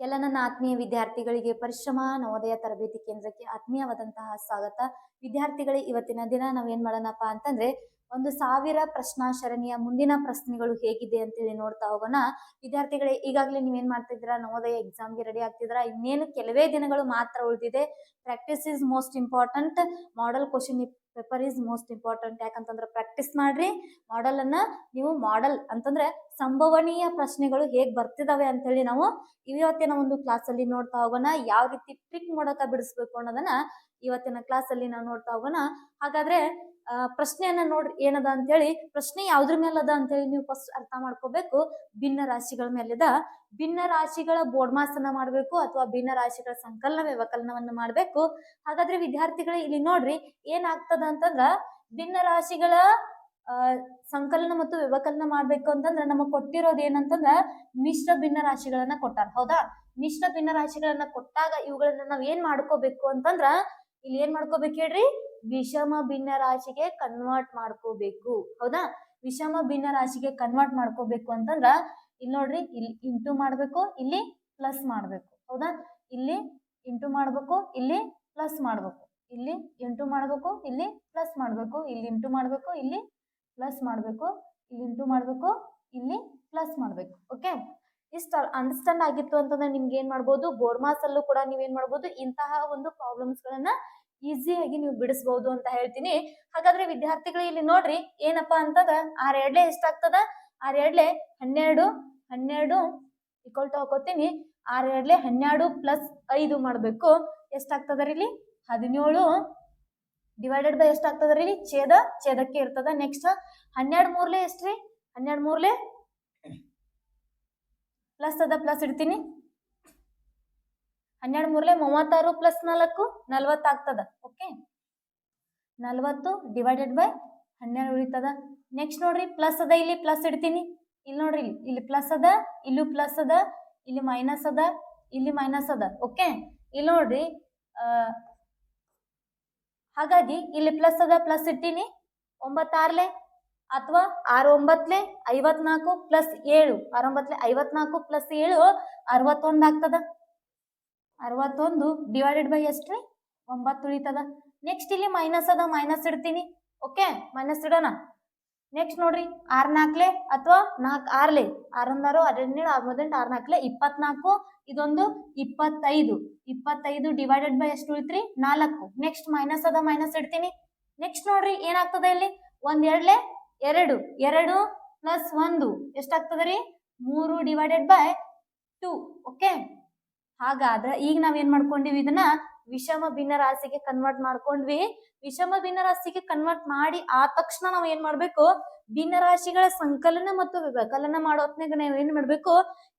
ಎಲ್ಲ ನನ್ನ ಆತ್ಮೀಯ ವಿದ್ಯಾರ್ಥಿಗಳಿಗೆ ಪರಿಶ್ರಮ, ನವೋದಯ ತರಬೇತಿ ಕೇಂದ್ರಕ್ಕೆ ಆತ್ಮೀಯವಾದಂತಹ ಸ್ವಾಗತ. ವಿದ್ಯಾರ್ಥಿಗಳೇ, ಇವತ್ತಿನ ದಿನ ನಾವೇನ್ ಮಾಡೋಣಪ್ಪ ಅಂತಂದ್ರೆ, ಒಂದು ಸಾವಿರ ಪ್ರಶ್ನಾ ಸರಣಿಯ ಮುಂದಿನ ಪ್ರಶ್ನೆಗಳು ಹೇಗಿದೆ ಅಂತೇಳಿ ನೋಡ್ತಾ ಹೋಗೋಣ. ವಿದ್ಯಾರ್ಥಿಗಳೇ, ಈಗಾಗಲೇ ನೀವೇನ್ ಮಾಡ್ತಿದ್ದೀರಾ? ನವೋದಯ ಎಕ್ಸಾಮ್ಗೆ ರೆಡಿ ಆಗ್ತಿದ್ದೀರಾ? ಇನ್ನೇನು ಕೆಲವೇ ದಿನಗಳು ಮಾತ್ರ ಉಳಿದಿದೆ. Practice is most important model question paper is most important ಯಾಕಂತಂದ್ರೆ ಪ್ರಾಕ್ಟೀಸ್ ಮಾಡ್ರಿ ಮಾಡೆಲ್ ಅನ್ನ ನೀವು ಮಾಡೆಲ್ ಅಂತಂದ್ರೆ ಸಂಭವನೀಯ ಪ್ರಶ್ನೆಗಳು ಹೇಗ್ ಬರ್ತಿದಾವೆ ಅಂತ ಹೇಳಿ ನಾವು ಇವತ್ತಿನ ಒಂದು ಕ್ಲಾಸ್ ಅಲ್ಲಿ ನೋಡ್ತಾ ಹೋಗೋಣ. ಯಾವ ರೀತಿ ಟ್ರಿಕ್ ಮೂಲಕ ಬಿಡಿಸ್ಬೇಕು ಅನ್ನೋದನ್ನ ಇವತ್ತಿನ ಕ್ಲಾಸ್ ಅಲ್ಲಿ ನಾವು ನೋಡ್ತಾ ಹೋಗೋಣ. ಹಾಗಾದ್ರೆ ಪ್ರಶ್ನೆಯನ್ನ ನೋಡ್ರಿ ಏನದ ಅಂತ ಹೇಳಿ ಪ್ರಶ್ನೆ ಯಾವ್ದ್ರ ಮೇಲದ ಅಂತೇಳಿ ನೀವು ಫಸ್ಟ್ ಅರ್ಥ ಮಾಡ್ಕೋಬೇಕು. ಭಿನ್ನ ರಾಶಿಗಳ ಮೇಲಿದ ಭಿನ್ನ ರಾಶಿಗಳ ಬೋರ್ಡ್ ಮಾಸ್ ಅನ್ನ ಮಾಡ್ಬೇಕು ಅಥವಾ ಭಿನ್ನ ರಾಶಿಗಳ ಸಂಕಲನ ವ್ಯವಕಲನವನ್ನು ಮಾಡ್ಬೇಕು. ಹಾಗಾದ್ರೆ ವಿದ್ಯಾರ್ಥಿಗಳೇ ಇಲ್ಲಿ ನೋಡ್ರಿ, ಏನಾಗ್ತದ ಅಂತಂದ್ರ, ಭಿನ್ನ ರಾಶಿಗಳ ಸಂಕಲನ ಮತ್ತು ವ್ಯವಕಲನ ಮಾಡ್ಬೇಕು ಅಂತಂದ್ರ ನಮಗ್ ಕೊಟ್ಟಿರೋದು ಏನಂತಂದ್ರ, ಮಿಶ್ರ ಭಿನ್ನ ರಾಶಿಗಳನ್ನ ಕೊಟ್ಟಾರ. ಹೌದಾ? ಮಿಶ್ರ ಭಿನ್ನ ರಾಶಿಗಳನ್ನ ಕೊಟ್ಟಾಗ ಇವುಗಳನ್ನ ನಾವ್ ಏನ್ ಮಾಡ್ಕೋಬೇಕು ಅಂತಂದ್ರ ಇಲ್ಲಿ ಏನ್ ಮಾಡ್ಕೋಬೇಕು ಹೇಳ್ರಿ? ವಿಷಮ ಭಿನ್ನ ರಾಶಿಗೆ ಕನ್ವರ್ಟ್ ಮಾಡ್ಕೋಬೇಕು. ಹೌದಾ? ವಿಷಮ ಭಿನ್ನ ರಾಶಿಗೆ ಕನ್ವರ್ಟ್ ಮಾಡ್ಕೋಬೇಕು ಅಂತಂದ್ರ ಇಲ್ಲಿ ನೋಡ್ರಿ, ಇಲ್ಲಿ ಇಂಟು ಮಾಡ್ಬೇಕು, ಇಲ್ಲಿ ಪ್ಲಸ್ ಮಾಡ್ಬೇಕು. ಹೌದಾ? ಇಲ್ಲಿ ಇಂಟು ಮಾಡ್ಬೇಕು, ಇಲ್ಲಿ ಪ್ಲಸ್ ಮಾಡ್ಬೇಕು. ಇಲ್ಲಿ ಇಂಟು ಮಾಡ್ಬೇಕು, ಇಲ್ಲಿ ಪ್ಲಸ್ ಮಾಡ್ಬೇಕು. ಇಲ್ಲಿ ಇಂಟು ಮಾಡ್ಬೇಕು, ಇಲ್ಲಿ ಪ್ಲಸ್ ಮಾಡ್ಬೇಕು. ಇಲ್ಲಿ ಇಂಟು ಮಾಡ್ಬೇಕು, ಇಲ್ಲಿ ಪ್ಲಸ್ ಮಾಡ್ಬೇಕು. ಓಕೆ ಇಷ್ಟ ಅಂಡರ್ಸ್ಟ್ಯಾಂಡ್ ಆಗಿತ್ತು ಅಂತಂದ್ರೆ ನಿಮ್ಗೆ ಏನ್ ಮಾಡ್ಬೋದು? ಬೋರ್ಡ್ ಮಾಸ್ ಅಲ್ಲೂ ಕೂಡ ನೀವೇನ್ ಮಾಡ್ಬೋದು? ಇಂತಹ ಒಂದು ಪ್ರಾಬ್ಲಮ್ಸ್ ಗಳನ್ನ ಈಸಿಯಾಗಿ ನೀವು ಬಿಡಿಸಬಹುದು ಅಂತ ಹೇಳ್ತೀನಿ. ಹಾಗಾದ್ರೆ ವಿದ್ಯಾರ್ಥಿಗಳು ಇಲ್ಲಿ ನೋಡ್ರಿ, ಏನಪ್ಪಾ ಅಂತಂದ್ರ ಆರ್ ಎರಡ್ಲೆ ಎಷ್ಟಾಗ್ತದ? ಆರ್ ಎರಡ್ಲೆ ಹನ್ನೆರಡು ಹನ್ನೆರಡು ಇಕ್ವಲ್ ಟು ಹಾಕೋತೀನಿ. ಆರ್ ಎರಡ್ಲೆ ಹನ್ನೆರಡು ಪ್ಲಸ್ ಐದು ಮಾಡ್ಬೇಕು. ಎಷ್ಟಾಗ್ತದ್ರಿ ಇಲ್ಲಿ? ಹದಿನೇಳು ಡಿವೈಡೆಡ್ ಬೈ ಎಷ್ಟಾಗ್ತದ್ರಿ ಇಲ್ಲಿ? ಛೇದ, ಛೇದಕ್ಕೆ ಇರ್ತದ. ನೆಕ್ಸ್ಟ್ ಹನ್ನೆರಡು ಮೂರ್ಲೆ ಎಷ್ಟ್ರಿ? ಹನ್ನೆರಡು ಮೂರ್ಲೆ ಪ್ಲಸ್ ಅದ, ಪ್ಲಸ್ ಇಡ್ತೀನಿ. ಹನ್ನೆರಡು ಮೂರ್ಲೆ ಮೂವತ್ತಾರು ಪ್ಲಸ್ ನಾಲ್ಕು ನಲ್ವತ್ತಾಗ್ತದ ಓಕೆ ನಲ್ವತ್ತು ಡಿವೈಡೆಡ್ ಬೈ ಹನ್ನೆರಡು ಉಳಿತದ. ನೆಕ್ಸ್ಟ್ ನೋಡ್ರಿ, ಪ್ಲಸ್ ಅದ, ಇಲ್ಲಿ ಪ್ಲಸ್ ಇಡ್ತೀನಿ. ಇಲ್ಲಿ ನೋಡ್ರಿ, ಇಲ್ಲಿ ಇಲ್ಲಿ ಪ್ಲಸ್ ಅದ, ಇಲ್ಲೂ ಪ್ಲಸ್ ಅದ, ಇಲ್ಲಿ ಮೈನಸ್ ಅದ, ಇಲ್ಲಿ ಮೈನಸ್ ಅದ ಓಕೆ ಇಲ್ಲಿ ನೋಡ್ರಿ ಹಾಗಾಗಿ ಇಲ್ಲಿ ಪ್ಲಸ್ ಅದ, ಪ್ಲಸ್ ಇಡ್ತೀನಿ. ಒಂಬತ್ತಾರ್ಲೆ ಅಥವಾ ಆರೊಂಬತ್ಲೆ ಐವತ್ನಾಲ್ಕು ಪ್ಲಸ್ ಏಳು. ಆರೊಂಬತ್ಲೆ ಐವತ್ನಾಲ್ಕು ಪ್ಲಸ್ ಏಳು ಅರವತ್ತೊಂದು ಆಗ್ತದ? ಅರವತ್ತೊಂದು ಡಿವೈಡೆಡ್ ಬೈ ಎಷ್ಟ್ರಿ? ಒಂಬತ್ತು ಉಳಿತದ. ನೆಕ್ಸ್ಟ್ ಇಲ್ಲಿ ಮೈನಸ್ ಅದ ಮೈನಸ್ ಇಡ್ತೀನಿ. ಓಕೆ ಮೈನಸ್ ಇಡೋಣ. ನೆಕ್ಸ್ಟ್ ನೋಡ್ರಿ. ಆರ್ ನಾಲ್ಕಲೆ ಅಥವಾ ನಾಲ್ಕು ಆರ್ಲೆ? ಆರೊಂದಾರು ಆರು ಮೊದಲು ಆರ್ ನಾಲ್ಕಲೆ ಇಪ್ಪತ್ನಾಲ್ಕು. ಇದೊಂದು ಇಪ್ಪತ್ತೈದು. ಇಪ್ಪತ್ತೈದು ಡಿವೈಡೆಡ್ ಬೈ ಎಷ್ಟು ಉಳಿತ್ರಿ? ನಾಲ್ಕು. ನೆಕ್ಸ್ಟ್ ಮೈನಸ್ ಅದ ಮೈನಸ್ ಇಡ್ತೀನಿ. ನೆಕ್ಸ್ಟ್ ನೋಡ್ರಿ, ಏನಾಗ್ತದೆ ಇಲ್ಲಿ? ಒಂದ್ ಎರಡ್ಲೆ ಎರಡು ಎರಡು ಪ್ಲಸ್ ಒಂದು, ಎಷ್ಟಾಗ್ತದೆ ರೀ? ಮೂರು ಡಿವೈಡೆಡ್ ಬೈ ಟೂ ಓಕೆ ಹಾಗಾದ್ರೆ ಈಗ ನಾವೇನ್ ಮಾಡ್ಕೊಂಡಿವಿ? ಇದನ್ನ ವಿಷಮ ಭಿನ್ನ ರಾಶಿಗೆ ಕನ್ವರ್ಟ್ ಮಾಡ್ಕೊಂಡ್ವಿ. ವಿಷಮ ಭಿನ್ನ ರಾಶಿಗೆ ಕನ್ವರ್ಟ್ ಮಾಡಿ ಆ ತಕ್ಷಣ ನಾವು ಏನ್ ಮಾಡ್ಬೇಕು? ಭಿನ್ನ ರಾಶಿಗಳ ಸಂಕಲನ ಮತ್ತು ವ್ಯವಕಲನ ಮಾಡೋ ಹೊತ್ನಾಗ ನಾವ್ ಏನ್ ಮಾಡ್ಬೇಕು?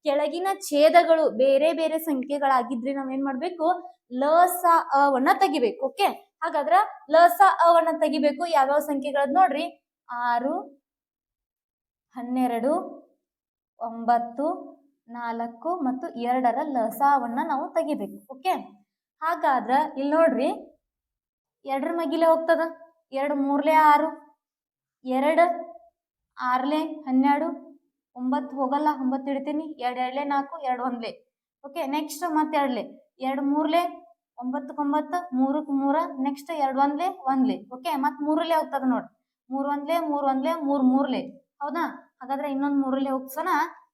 ಕೆಳಗಿನ ಛೇದಗಳು, ಬೇರೆ ಬೇರೆ ಸಂಖ್ಯೆಗಳಾಗಿದ್ರೆ ನಾವ್ ಏನ್ ಮಾಡ್ಬೇಕು? ಲ, ಸ ಅವನ್ನ ತೆಗಿಬೇಕು ಓಕೆ ಹಾಗಾದ್ರ ಲಸ ಅವನ್ನ ತೆಗಿಬೇಕು. ಯಾವ್ಯಾವ ಸಂಖ್ಯೆಗಳದ್ ನೋಡ್ರಿ? ಆರು, ಹನ್ನೆರಡು, ಒಂಬತ್ತು, ನಾಲ್ಕು ಮತ್ತು ಎರಡರ ಲಸಾವನ್ನ ನಾವು ತೆಗಿಬೇಕು ಓಕೆ ಹಾಗಾದ್ರೆ ಇಲ್ಲಿ ನೋಡ್ರಿ, ಎರಡರ ಮಗಿಲೆ ಹೋಗ್ತದ? ಎರಡು ಮೂರ್ಲೆ ಆರು, ಎರಡು ಆರ್ಲೆ ಹನ್ನೆರಡು, ಒಂಬತ್ತು ಹೋಗಲ್ಲ, ಒಂಬತ್ತು ಇಡ್ತೀನಿ, ಎರಡು ಎರಡ್ಲೆ ನಾಲ್ಕು, ಎರಡು ಒಂದ್ಲೆ ಓಕೆ ನೆಕ್ಸ್ಟ್ ಮತ್ತೆ ಎರಡ್ಲೆ, ಎರಡು ಮೂರ್ಲೆ, ಒಂಬತ್ತಕ್ಕೊಂಬತ್ತು, ಮೂರಕ್ಕೆ ಮೂರ ನೆಕ್ಸ್ಟ್ ಎರಡು ಒಂದ್ಲೆ ಒಂದ್ಲೆ ಓಕೆ ಮತ್ತೆ ಮೂರಲ್ಲೇ ಹೋಗ್ತದ ನೋಡಿ. ಮೂರ್ ಒಂದ್ಲೆ ಮೂರ್ ಒಂದ್ಲೆ, ಮೂರ್ ಮೂರ್ಲೆ. ಹೌದಾ? ಹಾಗಾದ್ರೆ ಇನ್ನೊಂದ್ ಮೂರಲ್ಲೇ ಹೋಗ್ಸೋಣ.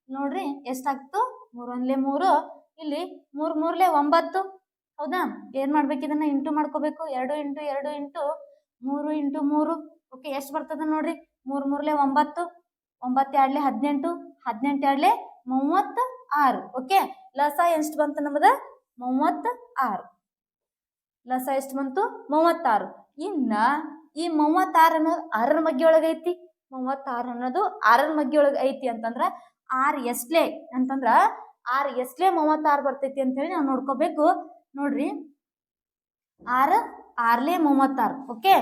ನೋಡ್ರಿ, ಎಷ್ಟಾಗ್ತು? ಮೂರ್ ಒಂದ್ಲೆ ಮೂರು. ಇಲ್ಲಿ ಮೂರ್ ಮೂರ್ಲೆ ಒಂಬತ್ತು. ಹೌದಾ? ಏನ್ ಮಾಡ್ಬೇಕು ಇದನ್ನ? ಇಂಟು ಮಾಡ್ಕೋಬೇಕು. ಎರಡು ಇಂಟು ಎರಡು ಇಂಟು ಮೂರು ಇಂಟು ಮೂರು. ಓಕೆ, ಎಷ್ಟು ಬರ್ತದ ನೋಡ್ರಿ? ಮೂರ್ ಮೂರ್ಲೆ ಒಂಬತ್ತು ಒಂಬತ್ತು ಎರಡ್ಲೆ ಹದಿನೆಂಟು ಹದಿನೆಂಟು ಎರಡ್ಲೆ ಮೂವತ್ತ ಆರು. ಓಕೆ, ಲಸ ಎಷ್ಟು ಬಂತು ನಮ್ಮದ ಮೂವತ್ತ ಆರು. ಲಸ ಎಷ್ಟು ಬಂತು? ಮೂವತ್ತಾರು. ಇನ್ನ ಈ ಮೂವತ್ತಾರು ಅನ್ನೋದು ಆರರ ಮಗ್ಗಿ ಒಳಗೆ ಐತಿ. ಮೂವತ್ತಾರು ಅನ್ನೋದು ಆರರ ಮಗ್ಗಿ ಒಳಗೆ ಐತಿ ಅಂತಂದ್ರ ಆರ್ ಎಸ್ಲೆ ಅಂತಂದ್ರ ಆರ್ ಎಸ್ಲೆ ಮೂವತ್ತಾರು ಬರ್ತೈತಿ ಅಂತ ಹೇಳಿ ನಾವು ನೋಡ್ಕೋಬೇಕು. ನೋಡ್ರಿ. ಆರು ಆರ್ಲೆ ಮೂವತ್ತಾರು, ಓಕೆ?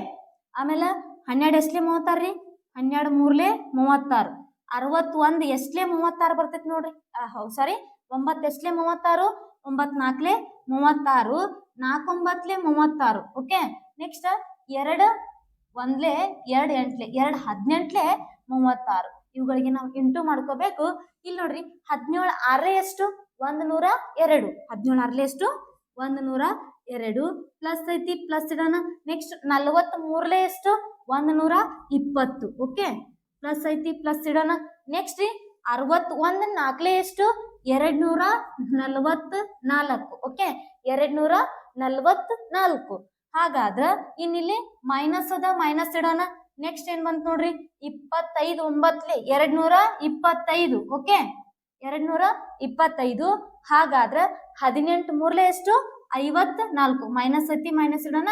ಆಮೇಲೆ ಹನ್ನೆರಡು ಎಸ್ಲೆ ಮೂವತ್ತಾರು ರೀ? ಹನ್ನೆರಡು ಮೂರ್ಲೆ ಮೂವತ್ತಾರು. ಅರವತ್ತೊಂದು ಎಸ್ಲೆ ಮೂವತ್ತಾರು ಬರ್ತೈತಿ ನೋಡ್ರಿ. ಹೌದು ಸಾರಿ ಒಂಬತ್ತು ಎಸ್ಲೆ ಮೂವತ್ತಾರು ಒಂಬತ್ ನಾಲ್ಕಲೆ ಮೂವತ್ತಾರು ನಾಲ್ಕೊಂಬತ್ಲೆ ಮೂವತ್ತಾರು, ಓಕೆ? ನೆಕ್ಸ್ಟ್ ಎರಡು ಒಂದ್ಲೆ, ಎರಡು ಎಂಟ್ಲೆ, ಎರಡು ಹದಿನೆಂಟ್ಲೆ ಮೂವತ್ತಾರು. ಇವುಗಳಿಗೆ ನಾವು ಇಂಟು ಮಾಡ್ಕೋಬೇಕು. ಇಲ್ಲಿ ನೋಡ್ರಿ, ಹದಿನೇಳು ಆರ್ರೆ ಎಷ್ಟು? ಒಂದ್ ನೂರ ಎರಡು. ಹದಿನೇಳು ಆರ್ಲೆ ಎಷ್ಟು? ಒಂದ್ ನೂರ ಎರಡು. ಪ್ಲಸ್ ಐತಿ, ಪ್ಲಸ್ ಇಡೋಣ. ನೆಕ್ಸ್ಟ್ ನಲ್ವತ್ತ್ ಮೂರ್ಲೆ ಎಷ್ಟು? ಒಂದ್ ನೂರ ಇಪ್ಪತ್ತು. ಓಕೆ? ಪ್ಲಸ್ ಐತಿ, ಪ್ಲಸ್ ಇಡೋಣ. ನೆಕ್ಸ್ಟ್ ರೀ ಅರವತ್ ಒಂದ್ ನಾಲ್ಕಲೆ ಎಷ್ಟು? ಎರಡ್ ನೂರ ನಲ್ವತ್ ನಾಲ್ಕು ಓಕೆ? ಎರಡ್ ನೂರ ನಲ್ವತ್ ನಾಲ್ಕು ಹಾಗಾದ್ರ ಇನ್ನಿಲ್ಲಿ ಮೈನಸ್ ಅದ ಮೈನಸ್ ಇಡೋಣ. ನೆಕ್ಸ್ಟ್ ಏನ್ ಬಂತ ನೋಡ್ರಿ? ಇಪ್ಪತ್ತೈದು ಒಂಬತ್ಲೆ ಎರಡ್ ನೂರ ಇಪ್ಪತ್ತೈದು ಓಕೆ ಎರಡ್ ನೂರ ಇಪ್ಪತ್ತೈದು. ಹಾಗಾದ್ರ ಹದಿನೆಂಟು ಮೂರ್ಲೆ ಎಷ್ಟು? ಐವತ್ ನಾಲ್ಕು ಮೈನಸ್ ಐತಿ ಮೈನಸ್ ಇಡೋಣ.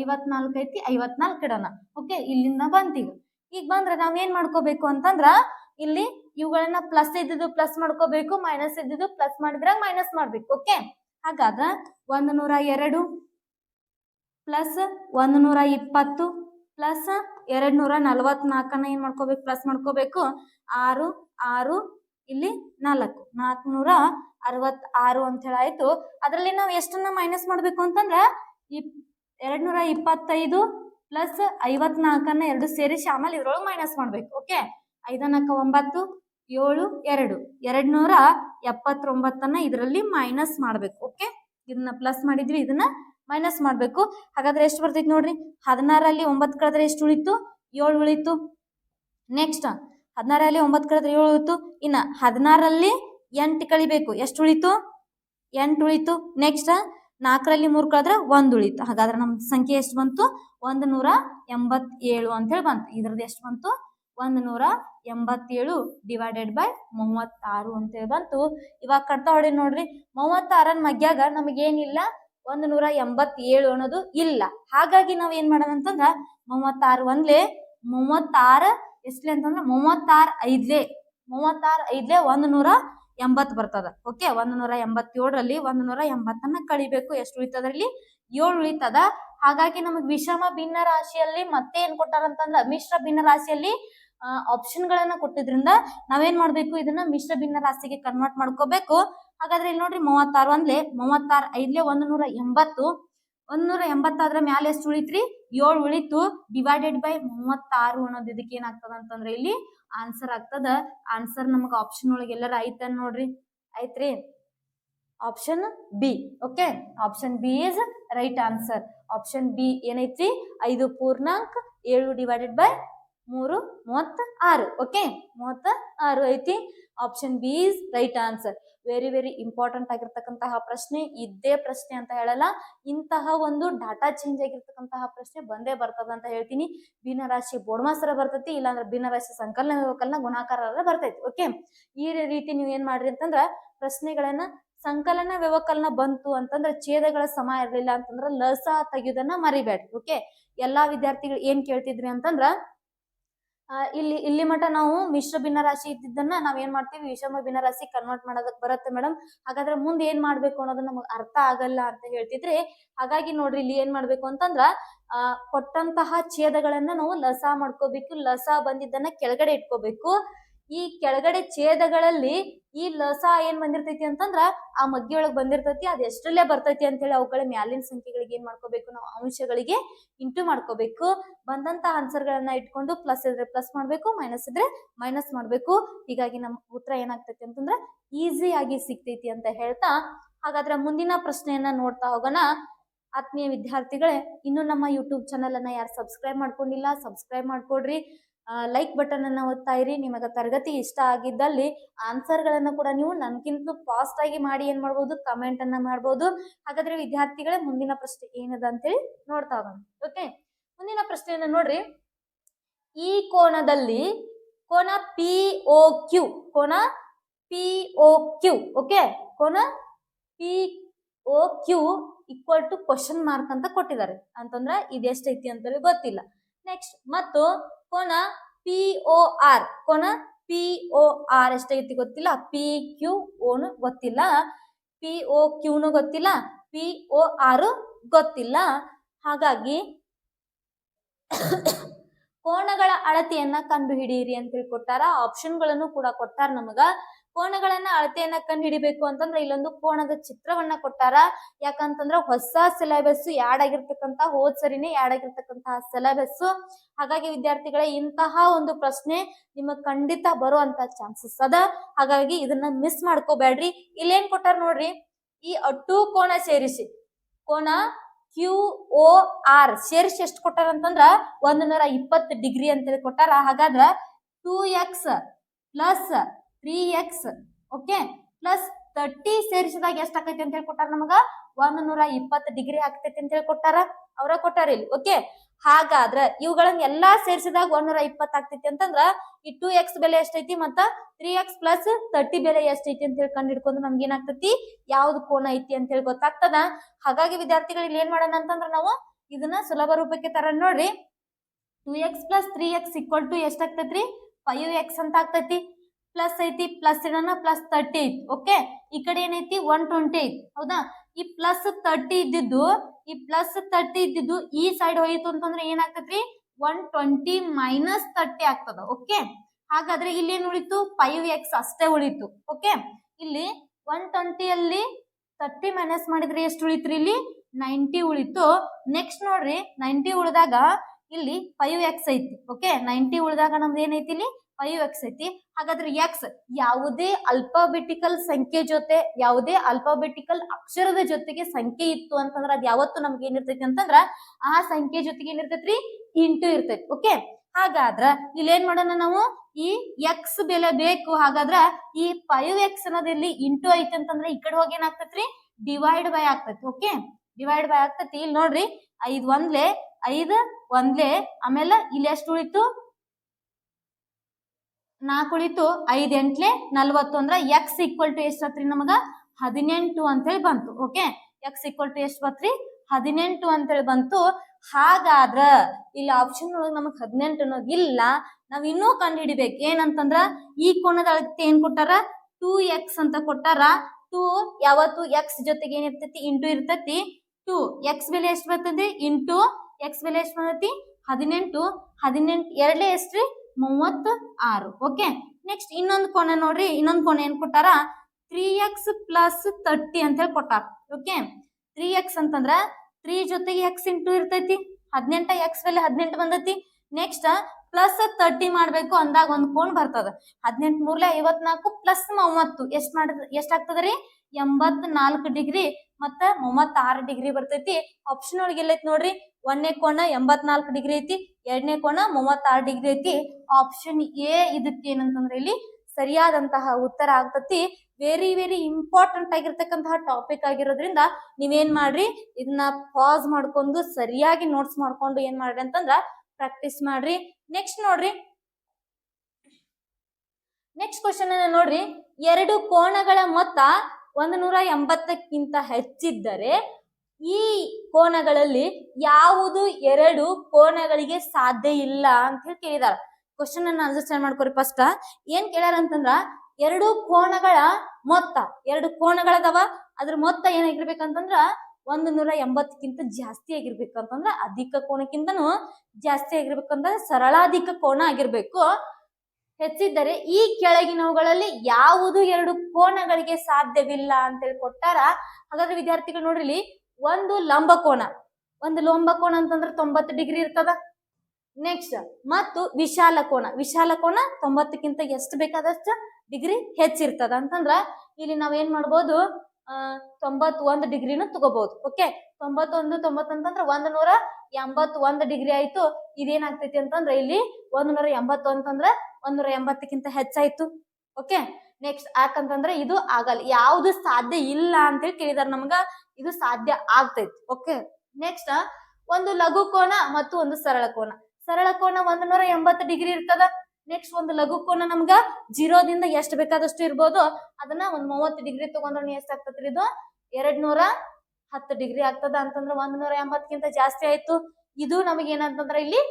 ಐವತ್ನಾಲ್ಕು ಐತಿ, ಐವತ್ನಾಲ್ಕು ಇಡೋಣ. ಓಕೆ ಇಲ್ಲಿಂದ ಬಂತೀಗ ಈಗ. ಬಂದ್ರೆ ನಾವ್ ಏನ್ ಮಾಡ್ಕೋಬೇಕು ಅಂತಂದ್ರ ಇಲ್ಲಿ ಇವುಗಳನ್ನ ಪ್ಲಸ್ ಇದ್ದಿದ್ದು ಪ್ಲಸ್ ಮಾಡ್ಕೋಬೇಕು ಮೈನಸ್ ಇದ್ದಿದ್ದು ಪ್ಲಸ್ ಮಾಡಿದ್ರೆ ಮೈನಸ್ ಮಾಡ್ಬೇಕು ಓಕೆ ಹಾಗಾದ್ರ ಒಂದು ನೂರ ಎರಡು. ಪ್ಲಸ್ ಒಂದು ನೂರ ಇಪ್ಪತ್ತು, ಪ್ಲಸ್ ಎರಡು ನೂರ ನಲವತ್ನಾಲ್ಕನ್ನ ಏನು ಮಾಡ್ಕೋಬೇಕು? ಪ್ಲಸ್ ಮಾಡ್ಕೋಬೇಕು. ಆರು ಆರು, ಇಲ್ಲಿ ನಾಲ್ಕು. ನಾಲ್ಕುನೂರ ಅರವತ್ತಾರು ಅಂತ ಹೇಳಿ ಆಯ್ತು ಅದರಲ್ಲಿ ನಾವು ಎಷ್ಟನ್ನ ಮೈನಸ್ ಮಾಡಬೇಕು ಅಂತಂದ್ರೆ, ಇಪ್ ಎರಡು ನೂರ ಇಪ್ಪತ್ತೈದು ಪ್ಲಸ್ ಐವತ್ನಾಲ್ಕನ್ನ ಎರಡು ಸೇರಿಸಿ ಆಮೇಲೆ ಇದ್ರೊಳಗೆ ಮೈನಸ್ ಮಾಡ್ಬೇಕು. ಓಕೆ? ಐದನಕ್ಕ ಒಂಬತ್ತು, ಏಳು, ಎರಡು. ಎರಡು ನೂರ ಎಪ್ಪತ್ತೊಂಬತ್ತನ್ನ ಇದರಲ್ಲಿ ಮೈನಸ್ ಮಾಡಬೇಕು. ಓಕೆ? ಇದನ್ನ ಪ್ಲಸ್ ಮಾಡಿದ್ವಿ. ಇದನ್ನ ಮೈನಸ್ ಮಾಡಬೇಕು. ಹಾಗಾದ್ರೆ ಎಷ್ಟು ಬರ್ತೈತಿ ನೋಡ್ರಿ? ಹದಿನಾರಲ್ಲಿ ಒಂಬತ್ತು ಕಳೆದ್ರೆ ಎಷ್ಟು ಉಳಿತು? ಏಳು ಉಳಿತು. ನೆಕ್ಸ್ಟ್ ಹದಿನಾರಲ್ಲಿ ಒಂಬತ್ತು ಕಳೆದ್ರೆ ಏಳು ಉಳಿತು. ಇನ್ನ ಹದಿನಾರಲ್ಲಿ ಎಂಟು ಕಳಿಬೇಕು. ಎಷ್ಟು ಉಳಿತು? ಎಂಟು ಉಳಿತು. ನೆಕ್ಸ್ಟ್ ನಾಲ್ಕರಲ್ಲಿ ಮೂರು ಕಳೆದ್ರೆ ಒಂದು ಉಳಿತು. ಹಾಗಾದ್ರೆ ನಮ್ಮ ಸಂಖ್ಯೆ ಎಷ್ಟು ಬಂತು? ಒಂದು ನೂರ ಎಂಬತ್ತೇಳು ಅಂತೇಳಿ ಬಂತು. ಇದ್ರದ್ದು ಎಷ್ಟು ಬಂತು? ಒಂದು ನೂರ ಎಂಬತ್ತೇಳು ಡಿವೈಡೆಡ್ ಬೈ ಮೂವತ್ತಾರು ಅಂತೇಳಿ ಬಂತು. ಇವಾಗ ಕಟ್ತಾ ಹೊಡಿ ನೋಡ್ರಿ. ಮೂವತ್ತಾರನ್ ಮಗ್ಯಾಗ ನಮಗೇನಿಲ್ಲ? ಒಂದು ನೂರ ಎಂಬತ್ತೇಳು ಅನ್ನೋದು ಇಲ್ಲ. ಹಾಗಾಗಿ ನಾವ್ ಏನ್ ಮಾಡೋಣ ಅಂತಂದ್ರ ಮೂವತ್ತಾರು ಒಂದ್ಲೆ ಮೂವತ್ತಾರ ಎಷ್ಟ್ಲೆ ಅಂತಂದ್ರ ಮೂವತ್ತಾರ ಐದ್ಲೆ ಮೂವತ್ತಾರ ಐದ್ಲೆ ಒಂದು ನೂರ ಎಂಬತ್ ಬರ್ತದ. ಓಕೆ ಒಂದು ನೂರ ಎಂಬತ್ತೇಳರಲ್ಲಿ ಒಂದು ನೂರ ಎಂಬತ್ತನ್ನ ಕಳಿಬೇಕು. ಎಷ್ಟು ಉಳಿತದ್ರಲ್ಲಿ? ಏಳು ಉಳಿತದ. ಹಾಗಾಗಿ ನಮಗೆ ವಿಷಮ ಭಿನ್ನ ರಾಶಿಯಲ್ಲಿ ಮತ್ತೆ ಏನ್ ಕೊಟ್ಟಾರಂತಂದ್ರ ಮಿಶ್ರ ಭಿನ್ನ ರಾಶಿಯಲ್ಲಿ ಆಪ್ಷನ್ ಗಳನ್ನ ಕೊಟ್ಟಿದ್ರಿಂದ ನಾವೇನ್ ಮಾಡ್ಬೇಕು? ಇದನ್ನ ಮಿಶ್ರ ಭಿನ್ನ ರಾಶಿಗೆ ಕನ್ವರ್ಟ್ ಮಾಡ್ಕೋಬೇಕು. ಹಾಗಾದ್ರೆ ಇಲ್ಲಿ ನೋಡ್ರಿ ಮೂವತ್ತಾರು ಅಂದ್ಲೆ ಮೂವತ್ತಾರು ಐದ್ಲೆ ಒಂದು ನೂರ ಎಂಬತ್ತು. ಒಂದ್ ನೂರ ಎಂಬತ್ತಾದ್ರ ಮ್ಯಾಲೆ ಎಷ್ಟು ಉಳಿತ್ರಿ? ಏಳು ಉಳಿತು. ಡಿವೈಡೆಡ್ ಬೈ ಮೂವತ್ತಾರು ಅನ್ನೋದು ಇದಕ್ಕೆ ಏನಾಗ್ತದ ಅಂತಂದ್ರೆ ಇಲ್ಲಿ ಆನ್ಸರ್ ಆಗ್ತದ. ಆನ್ಸರ್ ನಮಗ ಆಪ್ಷನ್ ಒಳಗೆ ಎಲ್ಲರ ಐತ ನೋಡ್ರಿ. ಐತ್ರಿ? Option B okay option B is right answer option B ಏನೈತ್ರಿ? ಐದು ಪೂರ್ಣಾಂಕ ಏಳು ಡಿವೈಡೆಡ್ ಬೈ ಮೂರು, ಮೂವತ್ತ ಆರು. ಓಕೆ ಮೂವತ್ತ ಆರು ಐತಿ. Option B is right answer very very important ಆಗಿರ್ತಕ್ಕಂತಹ ಪ್ರಶ್ನೆ ಇದ್ದೇ ಪ್ರಶ್ನೆ ಅಂತ ಹೇಳಲ್ಲ. ಇಂತಹ ಒಂದು ಡಾಟಾ ಚೇಂಜ್ ಆಗಿರ್ತಕ್ಕಂತಹ ಪ್ರಶ್ನೆ ಬಂದೇ ಬರ್ತದ ಅಂತ ಹೇಳ್ತೀನಿ. ಭಿನ್ನರಾಶಿ ಬೋಡ್ಮಾಸ್ತರ ಬರ್ತೈತಿ, ಇಲ್ಲಾಂದ್ರೆ ಭಿನ್ನರಾಶಿ ಸಂಕಲನ ವ್ಯವಕಲನ ಗುಣಾಕಾರ ಬರ್ತೈತಿ. ಓಕೆ ಈ ರೀತಿ ನೀವು ಏನ್ ಮಾಡ್ರಿ ಅಂತಂದ್ರ ಪ್ರಶ್ನೆಗಳನ್ನ ಸಂಕಲನ ವ್ಯವಕಲನ ಬಂತು ಅಂತಂದ್ರೆ ಛೇದಗಳ ಸಮ ಇರಲಿಲ್ಲ ಅಂತಂದ್ರೆ ಲಸ ತೆಗೆಯೋದನ್ನ ಮರಿಬೇಡ್ರಿ. ಓಕೆ ಎಲ್ಲಾ ವಿದ್ಯಾರ್ಥಿಗಳು ಏನ್ ಕೇಳ್ತಿದ್ರಿ ಅಂತಂದ್ರ ಇಲ್ಲಿ ಇಲ್ಲಿ ಮಠ ನಾವು ಮಿಶ್ರ ಭಿನ್ನರಾಶಿ ಇದ್ದಿದ್ದನ್ನ ನಾವ್ ಏನ್ ಮಾಡ್ತೀವಿ? ವಿಷಮ ಭಿನ್ನರಾಶಿ ಕನ್ವರ್ಟ್ ಮಾಡೋದಕ್ ಬರುತ್ತೆ ಮೇಡಮ್ ಹಾಗಾದ್ರೆ ಮುಂದೆ ಏನ್ ಮಾಡ್ಬೇಕು ಅನ್ನೋದು ನಮಗ್ ಅರ್ಥ ಆಗಲ್ಲ ಅಂತ ಹೇಳ್ತಿದ್ರೆ, ಹಾಗಾಗಿ ನೋಡ್ರಿ ಇಲ್ಲಿ ಏನ್ ಮಾಡ್ಬೇಕು ಅಂತಂದ್ರ, ಆ, ಕೊಟ್ಟಂತಹ ಛೇದಗಳನ್ನ ನಾವು ಲಸ ಮಾಡ್ಕೋಬೇಕು. ಲಸ ಬಂದಿದ್ದನ್ನ ಕೆಳಗಡೆ ಇಟ್ಕೋಬೇಕು. ಈ ಕೆಳಗಡೆ ಛೇದಗಳಲ್ಲಿ ಈ ಲಸ ಏನ್ ಬಂದಿರ್ತೈತಿ ಅಂತಂದ್ರ ಆ ಮಗ್ಗಿಯೊಳಗ್ ಬಂದಿರ್ತೈತಿ, ಅದ್ ಎಷ್ಟರಲ್ಲೇ ಬರ್ತೈತಿ ಅಂತ ಹೇಳಿ ಅವುಗಳ ಮ್ಯಾಲಿನ ಸಂಖ್ಯೆಗಳಿಗೆ ಏನ್ ಮಾಡ್ಕೋಬೇಕು ನಾವು? ಅಂಶಗಳಿಗೆ ಇಂಟು ಮಾಡ್ಕೋಬೇಕು. ಬಂದಂತ ಆನ್ಸರ್ಗಳನ್ನ ಇಟ್ಕೊಂಡು ಪ್ಲಸ್ ಇದ್ರೆ ಪ್ಲಸ್ ಮಾಡ್ಬೇಕು ಮೈನಸ್ ಇದ್ರೆ ಮೈನಸ್ ಮಾಡ್ಬೇಕು. ಹೀಗಾಗಿ ನಮ್ಮ ಉತ್ತರ ಏನಾಗ್ತೈತಿ ಅಂತಂದ್ರ ಈಸಿ ಆಗಿ ಸಿಗ್ತೈತಿ ಅಂತ ಹೇಳ್ತಾ ಹಾಗಾದ್ರೆ ಮುಂದಿನ ಪ್ರಶ್ನೆಯನ್ನ ನೋಡ್ತಾ ಹೋಗೋಣ. ಆತ್ಮೀಯ ವಿದ್ಯಾರ್ಥಿಗಳೇ, ಇನ್ನು ನಮ್ಮ ಯೂಟ್ಯೂಬ್ ಚಾನಲ್ ಅನ್ನ ಯಾರು ಸಬ್ಸ್ಕ್ರೈಬ್ ಮಾಡ್ಕೊಂಡಿಲ್ಲ ಸಬ್ಸ್ಕ್ರೈಬ್ ಮಾಡ್ಕೊಡ್ರಿ. ಲೈಕ್ ಬಟನ್ ಅನ್ನ ಒತ್ತಾ ಇರಿ. ನಿಮಗೆ ತರಗತಿ ಇಷ್ಟ ಆಗಿದ್ದಲ್ಲಿ ಆನ್ಸರ್ಗಳನ್ನು ಕೂಡ ನೀವು ನನ್ಗಿಂತ ಫಾಸ್ಟ್ ಆಗಿ ಮಾಡಿ ಏನು ಮಾಡ್ಬೋದು? ಕಮೆಂಟ್ ಅನ್ನ ಮಾಡ್ಬೋದು. ಹಾಗಾದ್ರೆ ವಿದ್ಯಾರ್ಥಿಗಳೇ ಮುಂದಿನ ಪ್ರಶ್ನೆ ಏನದ ಅಂತೇಳಿ ನೋಡ್ತಾ ಹೋಗೋಣ ಓಕೆ ಮುಂದಿನ ಪ್ರಶ್ನೆಯನ್ನ ನೋಡ್ರಿ. ಈ ಕೋನದಲ್ಲಿ ಕೋನ ಪಿ ಓ ಕ್ಯೂ ಕೋನ ಪಿ ಓ ಕ್ಯೂ ಓಕೆ ಕೋನ P O Q equal to question mark ಅಂತ ಕೊಟ್ಟಿದ್ದಾರೆ. ಅಂತಂದ್ರೆ ಇದು ಅಂತ ಅಂತೇಳಿ ಗೊತ್ತಿಲ್ಲ. ನೆಕ್ಸ್ಟ್ ಮತ್ತು ಕೋನ ಪಿ ಓ ಆರ್ ಕೋನ ಪಿ ಓ ಆರ್ ಎಷ್ಟೈತಿ ಗೊತ್ತಿಲ್ಲ? ಪಿ ಕ್ಯೂ ಓನು ಗೊತ್ತಿಲ್ಲ. ಪಿ ಓ ಕ್ಯೂನು ಗೊತ್ತಿಲ್ಲ. ಪಿ ಓ ಆರ್ ಗೊತ್ತಿಲ್ಲ. ಹಾಗಾಗಿ ಕೋನಗಳ ಅಳತೆಯನ್ನ ಕಂಡುಹಿಡಿಯಿರಿ ಅಂತ ಹೇಳಿ ಕೊಟ್ಟಾರ ಆಪ್ಷನ್ಗಳನ್ನು ಕೂಡ ಕೊಟ್ಟಾರ ನಮಗ. ಕೋನಗಳನ್ನ ಅಳತೆಯನ್ನ ಕಂಡು ಹಿಡಿಬೇಕು ಅಂತಂದ್ರೆ ಇಲ್ಲೊಂದು ಕೋಣದ ಚಿತ್ರವನ್ನ ಕೊಟ್ಟಾರ. ಯಾಕಂತಂದ್ರ ಹೊಸ ಸಿಲೆಬಸ್ ಯಾಡ್ ಆಗಿರ್ತಕ್ಕಂತ ಹೋದ್ ಸರಿನೇ ಯಾಡ್ ಆಗಿರ್ತಕ್ಕಂತಹ ಸಿಲೆಬಸ್ ಹಾಗಾಗಿ ವಿದ್ಯಾರ್ಥಿಗಳೇ, ಇಂತಹ ಒಂದು ಪ್ರಶ್ನೆ ನಿಮ್ಮ ಖಂಡಿತ ಬರುವಂತ ಚಾನ್ಸಸ್ ಅದ. ಹಾಗಾಗಿ ಇದನ್ನ ಮಿಸ್ ಮಾಡ್ಕೋಬೇಡ್ರಿ ಇಲ್ಲೇನ್ ಕೊಟ್ಟಾರ ನೋಡ್ರಿ, ಈ ಅಟ್ಟು ಕೋಣ ಸೇರಿಸಿ. ಕೋಣ ಕ್ಯೂ ಓ ಆರ್ ಸೇರಿಸಿ ಎಷ್ಟು ಕೊಟ್ಟಾರ ಅಂತಂದ್ರ ಒಂದ್ ನೂರ ಇಪ್ಪತ್ತು ಡಿಗ್ರಿ ಅಂತೇಳಿ ಕೊಟ್ಟಾರ. ಹಾಗಾದ್ರ two X plus three X okay plus thirty ಸೇರಿಸಿದಾಗ ಎಷ್ಟ್ ಆಕೈತಿ ಅಂತ ಹೇಳಿ ಕೊಟ್ಟಾರ ನಮಗ? ಒಂದ್ ನೂರ ಇಪ್ಪತ್ತು ಡಿಗ್ರಿ ಆಗ್ತೈತಿ ಅಂತ ಹೇಳಿ ಕೊಟ್ಟಾರ ಅವ್ರ ಕೊಟ್ಟಾರ ಇಲ್ಲಿ ಓಕೆ ಹಾಗಾದ್ರ ಇವುಗಳನ್ನ ಎಲ್ಲಾ ಸೇರಿಸಿದಾಗ ಒಂದ್ ನೂರ ಇಪ್ಪತ್ತು ಆಗ್ತೈತಿ ಅಂತಂದ್ರ ಈ ಟೂ ಎಕ್ಸ್ ಬೆಲೆ ಎಷ್ಟೈತಿ ಮತ್ತ ತ್ರೀ ಎಕ್ಸ್ ಪ್ಲಸ್ ತರ್ಟಿ ಬೆಲೆ ಎಷ್ಟೈತಿ ಅಂತ ಹೇಳಿ ಕಂಡು ಹಿಡ್ಕೊಂಡು ನಮ್ಗೆ ಏನಾಗ್ತೈತಿ? ಯಾವ್ದು ಕೋನ ಐತಿ ಅಂತ ಹೇಳಿ ಗೊತ್ತಾಗ್ತದ? ಹಾಗಾಗಿ ವಿದ್ಯಾರ್ಥಿಗಳು ಇಲ್ಲಿ ಏನ್ ಮಾಡೋಣ ಅಂತಂದ್ರ ನಾವು ಇದನ್ನ ಸುಲಭ ರೂಪಕ್ಕೆ ತರ ನೋಡ್ರಿ. Two X plus three X equal to ಎಷ್ಟಾಗ್ತೈತ್ರಿ? Five X ಅಂತ ಆಗ್ತೈತಿ. ಪ್ಲಸ್ ಐತಿ ಪ್ಲಸ್ ಇಡೋಣ ಪ್ಲಸ್ ತರ್ಟಿ ಐತಿ ಓಕೆ ಈ ಕಡೆ ಏನೈತಿ? ಒನ್ ಟ್ವೆಂಟಿ ಐತಿ, ಹೌದಾ? ಈ ಪ್ಲಸ್ ತರ್ಟಿ ಇದ್ದಿದ್ದು, ಈ ಪ್ಲಸ್ ತರ್ಟಿ ಇದ್ದಿದ್ದು ಈ ಸೈಡ್ ಹೋಯಿತು ಅಂತಂದ್ರೆ ಏನಾಗ್ತದ್ರಿ ಒನ್ ಟ್ವೆಂಟಿ ಮೈನಸ್ ತರ್ಟಿ ಆಗ್ತದ ಓಕೆ ಹಾಗಾದ್ರೆ ಇಲ್ಲಿ ಏನ್ ಉಳಿತು? ಫೈವ್ ಎಕ್ಸ್ ಅಷ್ಟೇ ಉಳಿತು ಓಕೆ ಇಲ್ಲಿ ಒನ್ ಟ್ವೆಂಟಿಯಲ್ಲಿ ತರ್ಟಿ ಮೈನಸ್ ಮಾಡಿದ್ರೆ ಎಷ್ಟು ಉಳಿತ್ರಿ ಇಲ್ಲಿ? ನೈಂಟಿ ಉಳಿತು. ನೆಕ್ಸ್ಟ್ ನೋಡ್ರಿ ನೈಂಟಿ ಉಳಿದಾಗ ಇಲ್ಲಿ ಫೈವ್ ಎಕ್ಸ್ ಐತಿ ಓಕೆ ನೈಂಟಿ ಉಳಿದಾಗ ನಮ್ದು ಏನೈತಿ ಇಲ್ಲಿ? ಫೈವ್ ಎಕ್ಸ್ ಐತಿ. ಹಾಗಾದ್ರೆ ಎಕ್ಸ್ ಯಾವುದೇ ಅಲ್ಫಾಬೆಟಿಕಲ್ ಸಂಖ್ಯೆ ಜೊತೆ, ಯಾವುದೇ ಅಲ್ಫಾಬೆಟಿಕಲ್ ಅಕ್ಷರದ ಜೊತೆಗೆ ಸಂಖ್ಯೆ ಇತ್ತು ಅಂತಂದ್ರೆ ಅದ್ ಯಾವತ್ತು ನಮ್ಗೆ ಏನಿರ್ತೈತಿ ಅಂತಂದ್ರ ಆ ಸಂಖ್ಯೆ ಜೊತೆಗೆ ಏನಿರ್ತೈತ್ರಿ? ಇಂಟು ಇರ್ತೈತಿ ಓಕೆ ಹಾಗಾದ್ರ ಇಲ್ಲಿ ಏನ್ ಮಾಡೋಣ ನಾವು? ಈ ಎಕ್ಸ್ ಬೆಲೆ ಬೇಕು, ಹಾಗಾದ್ರ ಈ ಫೈವ್ ಎಕ್ಸ್ ಅನ್ನೋದಿಲ್ಲಿ ಇಂಟು ಐತಿ ಅಂತಂದ್ರೆ ಈ ಕಡೆ ಹೋಗಿ ಏನಾಗ್ತೈತ್ರಿ? ಡಿವೈಡ್ ಬೈ ಆಗ್ತೈತಿ ಓಕೆ ಡಿವೈಡ್ ಬೈ ಆಗ್ತೈತಿ, ಇಲ್ಲಿ ನೋಡ್ರಿ, ಐದ್ ಒಂದ್ಲೆ ಐದ್ ಒಂದ್ಲೆ, ಆಮೇಲೆ ಇಲ್ಲಿ ಎಷ್ಟು ಉಳಿತು? ನಾಲ್ಕು ಉಳಿತು ಐದ್ ಎಂಟ್ಲೆ ನಲ್ವತ್ತು ಅಂದ್ರ ಎಕ್ಸ್ ಈಕ್ವಲ್ ಟು ಎಷ್ಟು ಹತ್ರಿ ನಮಗ? ಹದಿನೆಂಟು ಅಂತೇಳಿ ಬಂತು ಓಕೆ ಎಕ್ಸ್ ಈಕ್ವಲ್ ಟು ಎಷ್ಟು ಬತ್ರಿ ಹದಿನೆಂಟು ಅಂತೇಳಿ ಬಂತು. ಹಾಗಾದ್ರ ಇಲ್ಲಿ ಆಪ್ಷನ್ ಒಳಗೆ ನಮಗ್ ಹದಿನೆಂಟು ಅನ್ನೋದು ಇಲ್ಲ. ನಾವ್ ಇನ್ನೂ ಕಂಡು ಹಿಡಿಬೇಕು ಏನಂತಂದ್ರ ಈ ಕೋಣದ ಅಳತೆ ಏನ್ ಕೊಟ್ಟಾರ? ಟೂ ಎಕ್ಸ್ ಅಂತ ಕೊಟ್ಟಾರ. ಟೂ ಯಾವತ್ತು? ಎಕ್ಸ್ ಜೊತೆಗೆ ಏನಿರ್ತೈತಿ ಇಂಟು ಇರ್ತೈತಿ. ಟೂ ಎಕ್ಸ್ ಬೆಲೆ ಎಷ್ಟು ಬರ್ತದ್ರಿ ಇಂಟು ಎಕ್ಸ್ ಬೆಲೆ ಎಷ್ಟು ಬರ್ತೈತಿ? ಹದಿನೆಂಟು. ಹದಿನೆಂಟು. ಎರಡ್ಲೆ ಎಷ್ಟ್ರಿ? ಮೂವತ್ತ ಆರು ಓಕೆ ನೆಕ್ಸ್ಟ್ ಇನ್ನೊಂದು ಕೋಣೆ ನೋಡ್ರಿ. ಇನ್ನೊಂದು ಕೋಣೆ ಏನ್ ಕೊಟ್ಟಾರ? ತ್ರೀ ಎಕ್ಸ್ ಪ್ಲಸ್ ತರ್ಟಿ ಅಂತ ಹೇಳಿ ಕೊಟ್ಟಾರ. ಓಕೆ ತ್ರೀ ಎಕ್ಸ್ ಅಂತಂದ್ರ ತ್ರೀ ಜೊತೆಗೆ ಎಕ್ಸ್ ಇಂಟು ಇರ್ತೈತಿ. ಹದಿನೆಂಟ ಎಕ್ಸ್ ಬೆಲೆ ಹದಿನೆಂಟು ಬಂದೈತಿ. ನೆಕ್ಸ್ಟ್ ಪ್ಲಸ್ ತರ್ಟಿ ಮಾಡ್ಬೇಕು ಅಂದಾಗ ಒಂದ್ ಕೋಣ್ ಬರ್ತದ. ಹದಿನೆಂಟ್ ಮೂರ್ಲೆ ಐವತ್ನಾಲ್ಕು ಪ್ಲಸ್ ಮೂವತ್ತು. ಎಷ್ಟ್ ಮಾಡ, ಎಷ್ಟ್ ರೀ? ಎಂಬತ್ ನಾಲ್ಕು ಡಿಗ್ರಿ. ಮತ್ತ ಮೂವತ್ತಾರು ಡಿಗ್ರಿ ಬರ್ತೈತಿ. ಆಪ್ಷನ್ ಒಳಗೆ ಎಲ್ಲೈತಿ ನೋಡ್ರಿ. ಒಂದನೇ ಕೋಣ ಎಂಬತ್ನಾಲ್ಕು ಡಿಗ್ರಿ ಐತಿ, ಎರಡನೇ ಕೋಣ ಮೂವತ್ತಾರು ಡಿಗ್ರಿ ಐತಿ. ಆಪ್ಷನ್ ಎ ಇದಕ್ಕೆ ಏನಂತಂದ್ರೆ ಇಲ್ಲಿ ಸರಿಯಾದಂತಹ ಉತ್ತರ ಆಗ್ತತಿ. ವೆರಿ ವೆರಿ ಇಂಪಾರ್ಟೆಂಟ್ ಆಗಿರ್ತಕ್ಕಂತಹ ಟಾಪಿಕ್ ಆಗಿರೋದ್ರಿಂದ ನೀವೇನ್ ಮಾಡ್ರಿ? ಇದನ್ನ ಪಾಸ್ ಮಾಡ್ಕೊಂಡು, ಸರಿಯಾಗಿ ನೋಟ್ಸ್ ಮಾಡ್ಕೊಂಡು ಏನ್ ಮಾಡ್ರಿ ಅಂತಂದ್ರ ಪ್ರಾಕ್ಟೀಸ್ ಮಾಡ್ರಿ. ನೆಕ್ಸ್ಟ್ ನೋಡ್ರಿ. ನೆಕ್ಸ್ಟ್ ಕ್ವಶನ್ ಅನ್ನ ನೋಡ್ರಿ. ಎರಡು ಕೋಣಗಳ ಮೊತ್ತ ಒಂದು ನೂರ ಎಂಬತ್ತಕ್ಕಿಂತ ಹೆಚ್ಚಿದ್ದರೆ ಈ ಕೋನಗಳಲ್ಲಿ ಯಾವುದು ಎರಡು ಕೋನಗಳಿಗೆ ಸಾಧ್ಯ ಇಲ್ಲ ಅಂತ ಹೇಳಿ ಕೇಳಿದಾರ. ಕ್ವಶನ್ ಅನ್ನ ಅಂಡರ್ಸ್ಟ್ಯಾಂಡ್ ಮಾಡ್ಕೊರಿ ಫಸ್ಟ್ ಏನ್ ಕೇಳ್ಯಾರ ಅಂತಂದ್ರ ಎರಡು ಕೋಣಗಳ ಮೊತ್ತ, ಎರಡು ಕೋಣಗಳದವ ಅದ್ರ ಮೊತ್ತ ಏನಾಗಿರ್ಬೇಕಂತಂದ್ರ ಒಂದು ನೂರ ಎಂಬತ್ತಕ್ಕಿಂತ ಜಾಸ್ತಿ ಆಗಿರ್ಬೇಕಂತಂದ್ರ ಅಧಿಕ ಕೋಣಕ್ಕಿಂತನು ಜಾಸ್ತಿ ಆಗಿರ್ಬೇಕಂತ ಸರಳಾಧಿಕ ಕೋಣ ಆಗಿರ್ಬೇಕು. ಹೆಚ್ಚಿದ್ದರೆ ಈ ಕೆಳಗಿನವುಗಳಲ್ಲಿ ಯಾವುದು ಎರಡು ಕೋನಗಳಿಗೆ ಸಾಧ್ಯವಿಲ್ಲ ಅಂತೇಳಿ ಕೊಟ್ಟಾರ. ಹಾಗಾದ್ರೆ ವಿದ್ಯಾರ್ಥಿಗಳು ನೋಡ್ರಿ ಒಂದು ಲಂಬ ಕೋನ ಒಂದು ಲಂಬ ಕೋನ ಅಂತಂದ್ರೆ ತೊಂಬತ್ತು ಡಿಗ್ರಿ ಇರ್ತದ? ನೆಕ್ಸ್ಟ್ ಮತ್ತು ವಿಶಾಲ ಕೋಣ ವಿಶಾಲ ಕೋನ ತೊಂಬತ್ತಕ್ಕಿಂತ ಎಷ್ಟು ಬೇಕಾದಷ್ಟು ಡಿಗ್ರಿ ಹೆಚ್ಚಿರ್ತದ? ಅಂತಂದ್ರ ಇಲ್ಲಿ ನಾವ್ ಏನ್ ಮಾಡ್ಬೋದು? ಆ, ತೊಂಬತ್ತೊಂದು ಡಿಗ್ರಿನೂ ತಗೋಬಹುದು ಓಕೆ ತೊಂಬತ್ತೊಂದು ತೊಂಬತ್ತಂತಂದ್ರ ಒಂದ್ ನೂರ ಎಂಬತ್ತೊಂದು ಡಿಗ್ರಿ ಆಯ್ತು. ಇದೇನಾಗ್ತೈತಿ ಅಂತಂದ್ರೆ ಇಲ್ಲಿ ಒಂದ್ ನೂರ ಎಂಬತ್ತು ಅಂತಂದ್ರೆ ಒಂದ್ ನೂರ ಎಂಬತ್ತಕ್ಕಿಂತ ಹೆಚ್ಚಾಯ್ತು. ಓಕೆ ನೆಕ್ಸ್ಟ್ ಯಾಕಂತಂದ್ರೆ ಇದು ಆಗಲ್ಲ. ಯಾವ್ದು ಸಾಧ್ಯ ಇಲ್ಲ ಅಂತೇಳಿ ಕೇಳಿದಾರೆ ನಮ್ಗ. ಇದು ಸಾಧ್ಯ ಆಗ್ತೈತಿ. ಓಕೆ ನೆಕ್ಸ್ಟ್ ಒಂದು ಲಘು ಕೋನ ಮತ್ತು ಒಂದು ಸರಳ ಕೋನ. ಸರಳ ಕೋನ ಒಂದ್ ನೂರ ಎಂಬತ್ತು ಡಿಗ್ರಿ ಇರ್ತದ. ನೆಕ್ಸ್ಟ್ ಒಂದು ಲಘು ಕೋನ ನಮ್ಗ ಜೀರೋದಿಂದ ಎಷ್ಟು ಬೇಕಾದಷ್ಟು ಇರ್ಬೋದು. ಅದನ್ನ ಒಂದ್ ಮೂವತ್ತು ಡಿಗ್ರಿ ತಗೊಂಡ್ರೆ ಎಷ್ಟ್ ಆಗ್ತದ್ರಿ ಇದು ಎರಡ್ ನೂರ ಹತ್ತು ಡಿಗ್ರಿ ಆಗ್ತದ. ಅಂತಂದ್ರೆ ಒಂದ್ ನೂರ ಎಂಬತ್ತಕ್ಕಿಂತ ಜಾಸ್ತಿ ಆಯ್ತು. ಇದು ನಮಗೆ ಏನಂತಂದ್ರೆ ಇಲ್ಲಿ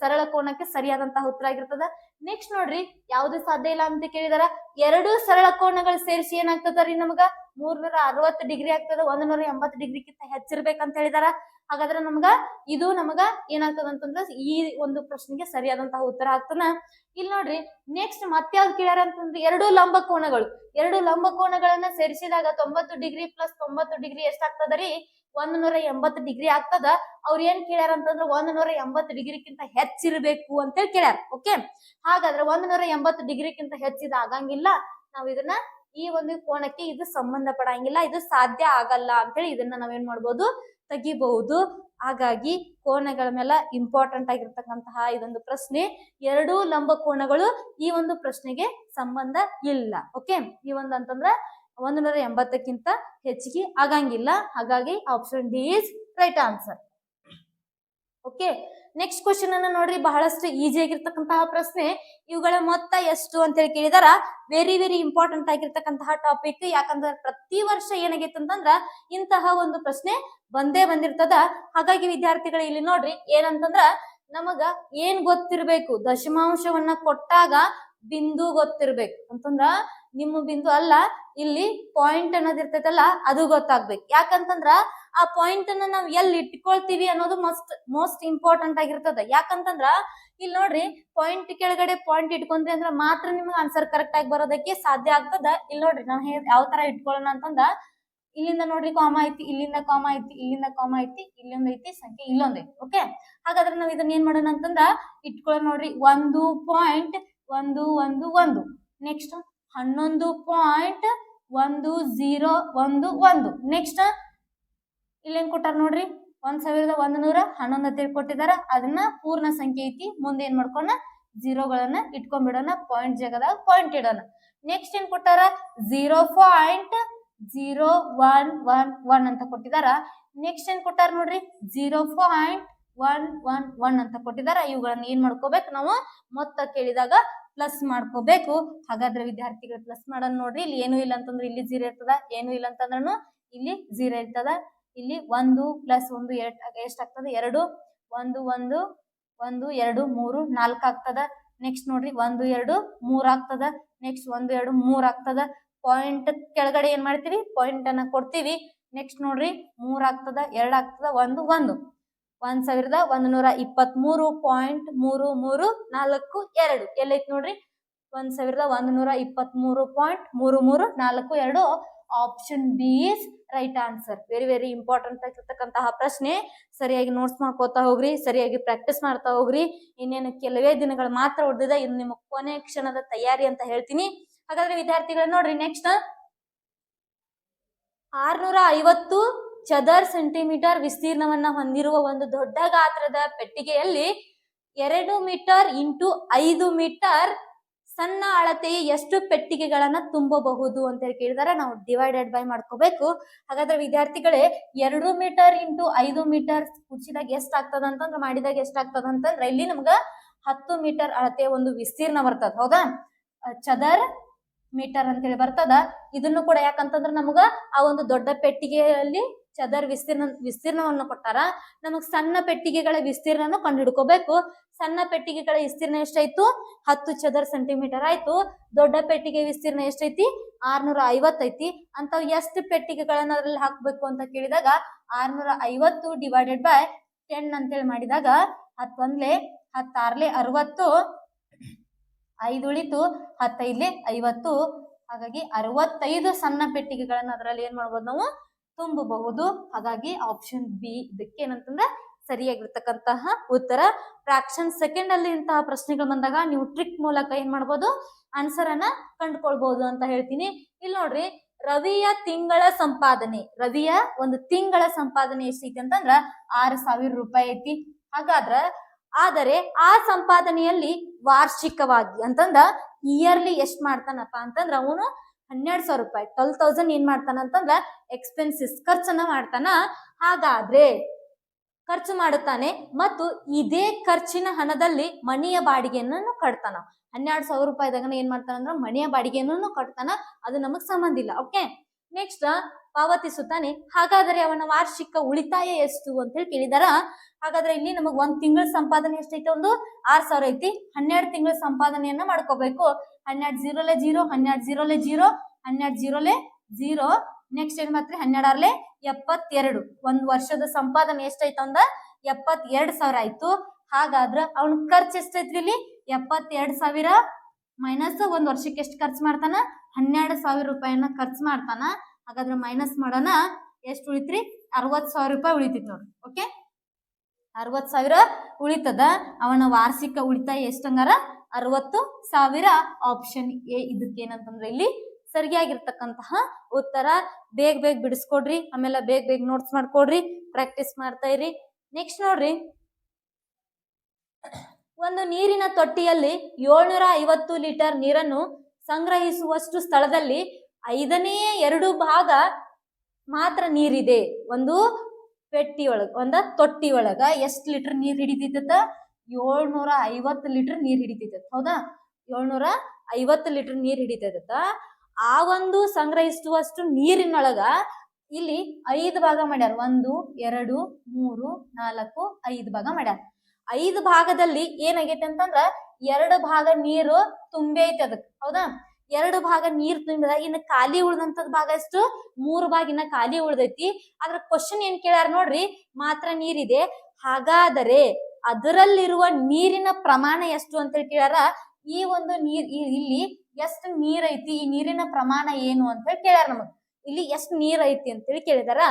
ಸರಳ ಕೋನಕ್ಕೆ ಸರಿಯಾದಂತಹ ಉತ್ತರ ಆಗಿರ್ತದ. ನೆಕ್ಸ್ಟ್ ನೋಡ್ರಿ, ಯಾವ್ದು ಸಾಧ್ಯ ಇಲ್ಲ ಅಂತ ಕೇಳಿದಾರ. ಎರಡು ಸರಳ ಕೋನಗಳು ಸೇರಿಸಿ ಏನಾಗ್ತದ ರೀ ನಮಗ? ಮೂರ್ನೂರ ಅರವತ್ತು ಡಿಗ್ರಿ ಆಗ್ತದ ಒಂದ್ ನೂರ ಎಂಬತ್ತು ಡಿಗ್ರಿಗಿಂತ ಹೆಚ್ಚಿರ್ಬೇಕಂತ ಹೇಳಿದಾರ. ಹಾಗಾದ್ರೆ ನಮ್ಗ ಇದು ನಮಗ ಏನಾಗ್ತದ ಅಂತಂದ್ರ ಈ ಒಂದು ಪ್ರಶ್ನೆಗೆ ಸರಿಯಾದಂತಹ ಉತ್ತರ ಆಗ್ತದ. ಇಲ್ಲಿ ನೋಡ್ರಿ ನೆಕ್ಸ್ಟ್ ಮತ್ತೆ ಯಾವ್ದು ಕೇಳ್ಯಾರ ಅಂತಂದ್ರೆ ಎರಡು ಲಂಬ ಕೋನಗಳು. ಎರಡು ಲಂಬ ಕೋನಗಳನ್ನ ಸೇರಿಸಿದಾಗ ತೊಂಬತ್ತು ಡಿಗ್ರಿ ಪ್ಲಸ್ ತೊಂಬತ್ತು ಡಿಗ್ರಿ ಎಷ್ಟಾಗ್ತದ ರೀ? ಒಂದ್ ನೂರ ಎಂಬತ್ತು ಡಿಗ್ರಿ ಆಗ್ತದ? ಅವ್ರ ಏನ್ ಕೇಳ್ಯಾರ ಅಂತಂದ್ರ ಒಂದ್ ನೂರ ಎಂಬತ್ತು ಡಿಗ್ರಿಗಿಂತ ಹೆಚ್ಚಿರ್ಬೇಕು ಅಂತೇಳಿ ಕೇಳ್ಯಾರ ಓಕೆ ಹಾಗಾದ್ರೆ ಒಂದ್ ನೂರ ಎಂಬತ್ತು ಡಿಗ್ರಿಗಿಂತ ಹೆಚ್ಚಿದ ಆಗಂಗಿಲ್ಲ. ನಾವ್ ಇದನ್ನ ಈ ಒಂದು ಕೋಣಕ್ಕೆ ಇದು ಸಂಬಂಧ ಪಡಂಗಿಲ್ಲ ಇದು ಸಾಧ್ಯ ಆಗಲ್ಲ ಅಂತೇಳಿ ಇದನ್ನ ನಾವೇನ್ ಮಾಡ್ಬೋದು? ತೆಗಿಬಹುದು. ಹಾಗಾಗಿ ಕೋಣಗಳ ಮೇಲೆ ಇಂಪಾರ್ಟೆಂಟ್ ಆಗಿರ್ತಕ್ಕಂತಹ ಇದೊಂದು ಪ್ರಶ್ನೆ, ಎರಡೂ ಲಂಬ ಕೋಣಗಳು ಈ ಒಂದು ಪ್ರಶ್ನೆಗೆ ಸಂಬಂಧ ಇಲ್ಲ ಓಕೆ ಈ ಒಂದು ಅಂತಂದ್ರ ಒಂದು ನೂರ ಎಂಬತ್ತಕ್ಕಿಂತ ಹೆಚ್ಚಿಗೆ ಆಗಂಗಿಲ್ಲ. ಹಾಗಾಗಿ option D is right answer okay next question ಅನ್ನ ನೋಡ್ರಿ. ಬಹಳಷ್ಟು ಈಜಿ ಆಗಿರ್ತಕ್ಕಂತಹ ಪ್ರಶ್ನೆ. ಇವುಗಳ ಮೊತ್ತ ಎಷ್ಟು ಅಂತ ಹೇಳಿ ಕೇಳಿದಾರ. ವೆರಿ ವೆರಿ ಇಂಪಾರ್ಟೆಂಟ್ ಆಗಿರ್ತಕ್ಕಂತಹ ಟಾಪಿಕ್ ಯಾಕಂದ್ರೆ ಪ್ರತಿ ವರ್ಷ ಏನಾಗೈತೆ ಇಂತಹ ಒಂದು ಪ್ರಶ್ನೆ ಬಂದೇ ಬಂದಿರ್ತದ. ಹಾಗಾಗಿ ವಿದ್ಯಾರ್ಥಿಗಳು ಇಲ್ಲಿ ನೋಡ್ರಿ. ಏನಂತಂದ್ರ ನಮಗ ಏನ್ ಗೊತ್ತಿರ್ಬೇಕು? ದಶಮಾಂಶವನ್ನ ಕೊಟ್ಟಾಗ ಬಿಂದು ಗೊತ್ತಿರ್ಬೇಕು. ಅಂತಂದ್ರ ನಿಮ್ಮ ಬಿಂದು ಅಲ್ಲ, ಇಲ್ಲಿ ಪಾಯಿಂಟ್ ಅನ್ನೋದು ಇರ್ತೈತಲ್ಲ, ಅದು ಗೊತ್ತಾಗ್ಬೇಕು. ಯಾಕಂತಂದ್ರ ಆ ಪಾಯಿಂಟ್ ಅನ್ನ ನಾವ್ ಎಲ್ಲಿ ಇಟ್ಕೊಳ್ತೀವಿ ಅನ್ನೋದು ಮಸ್ಟ್ ಮೋಸ್ಟ್ ಇಂಪಾರ್ಟೆಂಟ್ ಆಗಿರ್ತದ. ಯಾಕಂತಂದ್ರ ಇಲ್ಲಿ ನೋಡ್ರಿ ಪಾಯಿಂಟ್ ಕೆಳಗಡೆ ಪಾಯಿಂಟ್ ಇಟ್ಕೊಂಡ್ರಿ ಅಂದ್ರ ಮಾತ್ರ ನಿಮ್ಗೆ ಆನ್ಸರ್ ಕರೆಕ್ಟ್ ಆಗಿ ಬರೋದಕ್ಕೆ ಸಾಧ್ಯ ಆಗ್ತದ. ಇಲ್ಲಿ ನೋಡ್ರಿ, ನಾನು ಯಾವ ತರ ಇಟ್ಕೊಳ್ಳೋಣ ಅಂತಂದ, ಇಲ್ಲಿಂದ ನೋಡ್ರಿ ಕಾಮ ಐತಿ, ಇಲ್ಲಿಂದ ಕಾಮ ಐತಿ, ಇಲ್ಲಿಂದ ಕಾಮ ಐತಿ, ಇಲ್ಲೊಂದ್ ಐತಿ, ಸಂಖ್ಯೆ ಇಲ್ಲೊಂದೈತಿ ಓಕೆ ಹಾಗಾದ್ರೆ ನಾವ್ ಇದನ್ನ ಏನ್ ಮಾಡೋಣ ಅಂತಂದ್ರ ಇಟ್ಕೊಳ್ಳೋಣ ನೋಡ್ರಿ, ಒಂದು ಪಾಯಿಂಟ್ ಒಂದು ಒಂದು ಒಂದು. ನೆಕ್ಸ್ಟ್ ಹನ್ನೊಂದು ಪಾಯಿಂಟ್ ಒಂದು ಝೀರೋ ಒಂದು ಒಂದು. ನೆಕ್ಸ್ಟ್ ಇಲ್ಲೇನು ಕೊಟ್ಟಾರ ನೋಡ್ರಿ? ಒಂದ್ ಸಾವಿರದ ಒಂದು ನೂರ ಹನ್ನೊಂದು ಅಂತೇಳಿ ಕೊಟ್ಟಿದಾರ ಅದನ್ನ ಪೂರ್ಣ ಸಂಖ್ಯೆ ಐತಿ. ಮುಂದೆ ಏನ್ ಮಾಡ್ಕೋಣ ಝೀರೋಗಳನ್ನ ಇಟ್ಕೊಂಡ್ಬಿಡೋಣ. ಪಾಯಿಂಟ್ ಜಾಗದಾಗ ಪಾಯಿಂಟ್ ಇಡೋಣ. ನೆಕ್ಸ್ಟ್ ಏನ್ ಕೊಟ್ಟಾರ? Zero point zero one one one ಅಂತ ಕೊಟ್ಟಿದಾರ. ನೆಕ್ಸ್ಟ್ ಏನ್ ಕೊಟ್ಟಾರ ನೋಡ್ರಿ? Zero point one one one ಅಂತ ಕೊಟ್ಟಿದಾರ. ಇವುಗಳನ್ನ ಏನ್ ಮಾಡ್ಕೋಬೇಕು? ನಾವು ಮೊತ್ತ ಕೇಳಿದಾಗ ಪ್ಲಸ್ ಮಾಡ್ಕೋಬೇಕು. ಹಾಗಾದ್ರೆ ವಿದ್ಯಾರ್ಥಿಗಳು ಪ್ಲಸ್ ಮಾಡೋಣ ನೋಡ್ರಿ. ಇಲ್ಲಿ ಏನು ಇಲ್ಲ ಅಂತಂದ್ರೆ ಇಲ್ಲಿ ಜೀರೋ ಇರ್ತದ, ಏನು ಇಲ್ಲ ಅಂತಂದ್ರೂ ಇಲ್ಲಿ ಜೀರೋ ಇರ್ತದ. ಇಲ್ಲಿ ಒಂದು ಪ್ಲಸ್ ಒಂದು ಎಷ್ಟು ಎಷ್ಟಾಗ್ತದೆ ಎರಡು. ಒಂದು ಒಂದು ಒಂದು, ಎರಡು, ಮೂರು, ನಾಲ್ಕು ಆಗ್ತದ. ನೆಕ್ಸ್ಟ್ ನೋಡ್ರಿ, ಒಂದು, ಎರಡು, ಮೂರ್ ಆಗ್ತದ. ನೆಕ್ಸ್ಟ್ ಒಂದು, ಎರಡು, ಮೂರ್ ಆಗ್ತದ. ಪಾಯಿಂಟ್ ಕೆಳಗಡೆ ಏನ್ ಮಾಡ್ತೀವಿ? ಪಾಯಿಂಟ್ ಅನ್ನ ಕೊಡ್ತೀವಿ. ನೆಕ್ಸ್ಟ್ ನೋಡ್ರಿ, ಮೂರ್ ಆಗ್ತದ, ಎರಡ್ ಆಗ್ತದ, ಒಂದು ಒಂದು. ಒಂದ್ ಸಾವಿರದ ಒಂದ್ ನೂರ ಇಪ್ಪತ್ತ್ ಮೂರು ಪಾಯಿಂಟ್ ಮೂರು ಮೂರು ನಾಲ್ಕು ಎರಡು. ಎಲ್ಲೈತಿ ನೋಡ್ರಿ? ಒಂದ್ ಸಾವಿರದ ಒಂದ್ ನೂರ ಇಪ್ಪತ್ತ್ ಮೂರು ಪಾಯಿಂಟ್ ಮೂರು ಮೂರು ನಾಲ್ಕು ಎರಡು. Option B is right answer very very important ಆಗಿರ್ತಕ್ಕಂತಹ ಪ್ರಶ್ನೆ. ಸರಿಯಾಗಿ ನೋಟ್ಸ್ ಮಾಡ್ಕೋತಾ ಹೋಗ್ರಿ, ಸರಿಯಾಗಿ ಪ್ರಾಕ್ಟೀಸ್ ಮಾಡ್ತಾ ಹೋಗ್ರಿ. ಇನ್ನೇನು ಕೆಲವೇ ದಿನಗಳು ಮಾತ್ರ ಉಳಿದಿದೆ ಇದು ನಿಮ್ಮ ಕೊನೆ ಕ್ಷಣದ ತಯಾರಿ ಅಂತ ಹೇಳ್ತೀನಿ. ಹಾಗಾದ್ರೆ ವಿದ್ಯಾರ್ಥಿಗಳು ನೋಡ್ರಿ ನೆಕ್ಸ್ಟ್ ಆರ್ನೂರ ಐವತ್ತು ಚದರ್ ಸೆಂಟಿಮೀಟರ್ ವಿಸ್ತೀರ್ಣವನ್ನ ಹೊಂದಿರುವ ಒಂದು ದೊಡ್ಡ ಗಾತ್ರದ ಪೆಟ್ಟಿಗೆಯಲ್ಲಿ ಎರಡು ಮೀಟರ್ ಇಂಟು ಐದು ಮೀಟರ್ ಸಣ್ಣ ಅಳತೆಯ ಎಷ್ಟು ಪೆಟ್ಟಿಗೆಗಳನ್ನ ತುಂಬಬಹುದು ಅಂತ ಹೇಳಿ ಕೇಳಿದಾರೆ. ನಾವು ಡಿವೈಡೆಡ್ ಬೈ ಮಾಡ್ಕೋಬೇಕು. ಹಾಗಾದ್ರೆ ವಿದ್ಯಾರ್ಥಿಗಳೇ, ಎರಡು ಮೀಟರ್ ಇಂಟು ಐದು ಮೀಟರ್ ಕುಚ್ಚಿದಾಗ ಎಷ್ಟ್ ಆಗ್ತದ ಅಂತಂದ್ರೆ, ಮಾಡಿದಾಗ ಎಷ್ಟ್ ಆಗ್ತದ ಅಂತಂದ್ರೆ, ಇಲ್ಲಿ ನಮ್ಗ ಹತ್ತು ಮೀಟರ್ ಅಳತೆಯ ಒಂದು ವಿಸ್ತೀರ್ಣ ಬರ್ತದ. ಹೌದಾ? ಚದರ್ ಮೀಟರ್ ಅಂತೇಳಿ ಬರ್ತದ. ಇದನ್ನು ಕೂಡ ಯಾಕಂತಂದ್ರೆ ನಮಗ ಆ ಒಂದು ದೊಡ್ಡ ಪೆಟ್ಟಿಗೆಯಲ್ಲಿ ಚದರ್ ವಿಸ್ತೀರ್ಣ, ವಿಸ್ತೀರ್ಣವನ್ನು ಕೊಟ್ಟಾರ ನಮಗ್ ಸಣ್ಣ ಪೆಟ್ಟಿಗೆಗಳ ವಿಸ್ತೀರ್ಣನ ಕಂಡು ಹಿಡ್ಕೋಬೇಕು ಸಣ್ಣ ಪೆಟ್ಟಿಗೆಗಳ ವಿಸ್ತೀರ್ಣ ಎಷ್ಟಾಯ್ತು? ಹತ್ತು ಚದರ್ ಸೆಂಟಿಮೀಟರ್ ಆಯ್ತು. ದೊಡ್ಡ ಪೆಟ್ಟಿಗೆ ವಿಸ್ತೀರ್ಣ ಎಷ್ಟೈತಿ ಆರ್ನೂರ ಐವತ್ತೈತಿ ಅಂತ ಎಷ್ಟು ಪೆಟ್ಟಿಗೆಗಳನ್ನ ಅದ್ರಲ್ಲಿ ಹಾಕ್ಬೇಕು ಅಂತ ಕೇಳಿದಾಗ ಆರ್ನೂರ ಐವತ್ತು ಡಿವೈಡೆಡ್ ಬೈ ಟೆನ್ ಅಂತೇಳಿ ಮಾಡಿದಾಗ ಹತ್ತೊಂದ್ಲೆ ಹತ್ತಾರ್ಲೆ ಅರವತ್ತು, ಐದು ಉಳಿತು ಹತ್ತೈದ್ಲೆ ಐವತ್ತು. ಹಾಗಾಗಿ ಅರವತ್ತೈದು ಸಣ್ಣ ಪೆಟ್ಟಿಗೆಗಳನ್ನ ಅದರಲ್ಲಿ ಏನ್ ಮಾಡ್ಬೋದು ನಾವು ತುಂಬಬಹುದು. ಹಾಗಾಗಿ ಆಪ್ಷನ್ ಬಿ ಇದಕ್ಕೆ ಏನಂತಂದ್ರೆ ಸರಿಯಾಗಿರ್ತಕ್ಕಂತಹ ಉತ್ತರ. ಫ್ರಾಕ್ಷನ್ ಸೆಕೆಂಡ್ ಅಲ್ಲಿ ಇಂತಹ ಪ್ರಶ್ನೆಗಳು ಬಂದಾಗ ನೀವು ಟ್ರಿಕ್ ಮೂಲಕ ಏನ್ ಮಾಡ್ಬೋದು? ಆನ್ಸರ್ ಅನ್ನ ಕಂಡುಕೊಳ್ಬಹುದು ಅಂತ ಹೇಳ್ತೀನಿ. ಇಲ್ಲಿ ನೋಡ್ರಿ, ರವಿಯ ತಿಂಗಳ ಸಂಪಾದನೆ. ರವಿಯ ಒಂದು ತಿಂಗಳ ಸಂಪಾದನೆ ಎಷ್ಟೈತಿ ಅಂತಂದ್ರ ಆರು ಸಾವಿರ ರೂಪಾಯಿ ಐತಿ. ಹಾಗಾದ್ರ, ಆದರೆ ಆ ಸಂಪಾದನೆಯಲ್ಲಿ ವಾರ್ಷಿಕವಾಗಿ ಅಂತಂದ್ರ ಇಯರ್ಲಿ ಎಷ್ಟ್ ಮಾಡ್ತಾನಪ್ಪ ಅಂತಂದ್ರ ಅವನು ಹನ್ನೆರಡು ಸಾವಿರ ರೂಪಾಯಿ. ಟ್ವೆಲ್ ತೌಸಂಡ್ ಏನ್ ಮಾಡ್ತಾನ ಅಂತಂದ್ರ ಎಕ್ಸ್ಪೆನ್ಸಿಸ್ ಖರ್ಚನ್ನ ಮಾಡ್ತಾನ. ಹಾಗಾದ್ರೆ ಖರ್ಚು ಮಾಡುತ್ತಾನೆ ಮತ್ತು ಇದೇ ಖರ್ಚಿನ ಹಣದಲ್ಲಿ ಮನೆಯ ಬಾಡಿಗೆಯನ್ನು ಕಟ್ತಾನ. ಹನ್ನೆರಡು ಸಾವಿರ ರೂಪಾಯಿದಾಗ ಏನ್ ಮಾಡ್ತಾನ ಅಂದ್ರೆ ಮನೆಯ ಬಾಡಿಗೆಯನ್ನು ಕಟ್ತಾನ. ಅದು ನಮಗ್ ಸಂಬಂಧ ಇಲ್ಲ ಓಕೆ ನೆಕ್ಸ್ಟ್ ಪಾವತಿಸುತ್ತಾನೆ. ಹಾಗಾದರೆ ಅವನ ವಾರ್ಷಿಕ ಉಳಿತಾಯ ಎಷ್ಟು ಅಂತ ಹೇಳಿ ಕೇಳಿದಾರ. ಹಾಗಾದ್ರೆ ಇಲ್ಲಿ ನಮಗ್ ಒಂದ್ ತಿಂಗಳ ಸಂಪಾದನೆ ಎಷ್ಟೈತೆ ಒಂದು? ಆರ್ ಸಾವಿರ ಐತಿ. ಹನ್ನೆರಡು ತಿಂಗಳ ಸಂಪಾದನೆಯನ್ನ ಮಾಡ್ಕೋಬೇಕು. ಹನ್ನೆರಡು ಜೀರೋಲೆ ಜೀರೋ, ಹನ್ನೆರಡು ಜೀರೋಲೆ ಜೀರೋ, ಹನ್ನೆರಡು ಜೀರೋಲೆ ಜೀರೋ. ನೆಕ್ಸ್ಟ್ ಏನ್ ಮಾತ್ರ ಹನ್ನೆರಡರಲ್ಲೇ ಎಪ್ಪತ್ತೆರಡು. ಒಂದ್ ವರ್ಷದ ಸಂಪಾದನೆ ಎಷ್ಟೈತ ಅಂದ ಎಪ್ಪತ್ತೆರಡು ಸಾವಿರ ಆಯ್ತು. ಹಾಗಾದ್ರೆ ಅವ್ನ ಖರ್ಚು ಎಷ್ಟೈತ್ರಿ ಇಲ್ಲಿ? ಎಪ್ಪತ್ತೆರಡು ಸಾವಿರ ಮೈನಸ್ ಒಂದ್ ವರ್ಷಕ್ಕೆ ಎಷ್ಟು ಖರ್ಚು ಮಾಡ್ತಾನ? ಹನ್ನೆರಡು ಸಾವಿರ ರೂಪಾಯಿನ ಖರ್ಚು ಮಾಡ್ತಾನ. ಹಾಗಾದ್ರೆ ಮೈನಸ್ ಮಾಡೋಣ. ಎಷ್ಟು ಉಳಿತ್ರಿ? ಅರವತ್ ಸಾವಿರ ರೂಪಾಯಿ ಉಳಿತೈತಿ ನೋಡ್ರಿ ಓಕೆ ಅರವತ್ ಸಾವಿರ ಉಳಿತದ. ಅವನ ವಾರ್ಷಿಕ ಉಳಿತಾಯ ಎಷ್ಟಂಗಾರ ಅರವತ್ತು ಸಾವಿರ ಆಪ್ಷನ್ ಎ ಇದಕ್ಕೆ ಏನಂತಂದ್ರೆ ಇಲ್ಲಿ ಸರಿಯಾಗಿರ್ತಕ್ಕಂತಹ ಉತ್ತರ. ಬೇಗ ಬೇಗ ಬಿಡಿಸ್ಕೊಡ್ರಿ, ಆಮೇಲೆ ಬೇಗ ಬೇಗ ನೋಟ್ಸ್ ಮಾಡ್ಕೊಡ್ರಿ ಪ್ರಾಕ್ಟೀಸ್ ಮಾಡ್ತಾ ಇರಿ. ನೆಕ್ಸ್ಟ್ ನೋಡ್ರಿ. ಒಂದು ನೀರಿನ ತೊಟ್ಟಿಯಲ್ಲಿ ಏಳ್ನೂರ ಐವತ್ತು ಲೀಟರ್ ನೀರನ್ನು ಸಂಗ್ರಹಿಸುವಷ್ಟು ಸ್ಥಳದಲ್ಲಿ ಐದನೇ ಎರಡು ಭಾಗ ಮಾತ್ರ ನೀರಿದೆ. ಒಂದು ಪೆಟ್ಟಿ ಒಂದ ತೊಟ್ಟಿ ಎಷ್ಟ್ ಲೀಟರ್ ನೀರ್ ಹಿಡಿತೈತ ಏಳ್ನೂರ ಐವತ್ತು ಲೀಟರ್ ನೀರು ಹಿಡಿತೈತೆ. ಹೌದಾ? ಏಳ್ನೂರ ಐವತ್ತು ಲೀಟರ್ ನೀರು ಹಿಡಿತೈತ ಆ ಒಂದು ಸಂಗ್ರಹಿಸುವಷ್ಟು ನೀರಿನೊಳಗ ಇಲ್ಲಿ ಐದು ಭಾಗ ಮಾಡ್ಯಾರ. ಒಂದು, ಎರಡು, ಮೂರು, ನಾಲ್ಕು, ಐದು ಭಾಗ ಮಾಡ್ಯಾರ. ಐದು ಭಾಗದಲ್ಲಿ ಏನಾಗೈತೆ ಅಂತಂದ್ರ ಎರಡು ಭಾಗ ನೀರು ತುಂಬಿ ಅದಕ್ಕೆ ಹೌದಾ? ಎರಡು ಭಾಗ ನೀರ್ ತುಂಬಿದ ಇನ್ನು ಖಾಲಿ ಉಳ್ದಂತದ್ ಭಾಗ ಎಷ್ಟು? ಮೂರು ಭಾಗ ಇನ್ನ ಖಾಲಿ ಉಳ್ದೈತಿ. ಅದ್ರ ಕ್ವಶನ್ ಏನ್ ಕೇಳ್ಯಾರ ನೋಡ್ರಿ? ಮಾತ್ರ ನೀರಿದೆ. ಹಾಗಾದರೆ ಅದರಲ್ಲಿರುವ ನೀರಿನ ಪ್ರಮಾಣ ಎಷ್ಟು ಅಂತ ಕೇಳ್ಯಾರ? ಈ ಒಂದು ನೀರ್ ಇಲ್ಲಿ ಎಷ್ಟು ನೀರ್ ಐತಿ? ಈ ನೀರಿನ ಪ್ರಮಾಣ ಏನು ಅಂತ ಹೇಳಿ ಕೇಳ್ಯಾರ ನಮಗ್. ಇಲ್ಲಿ ಎಷ್ಟು ನೀರ್ ಐತಿ ಅಂತ ಹೇಳಿ ಕೇಳಿದಾರ.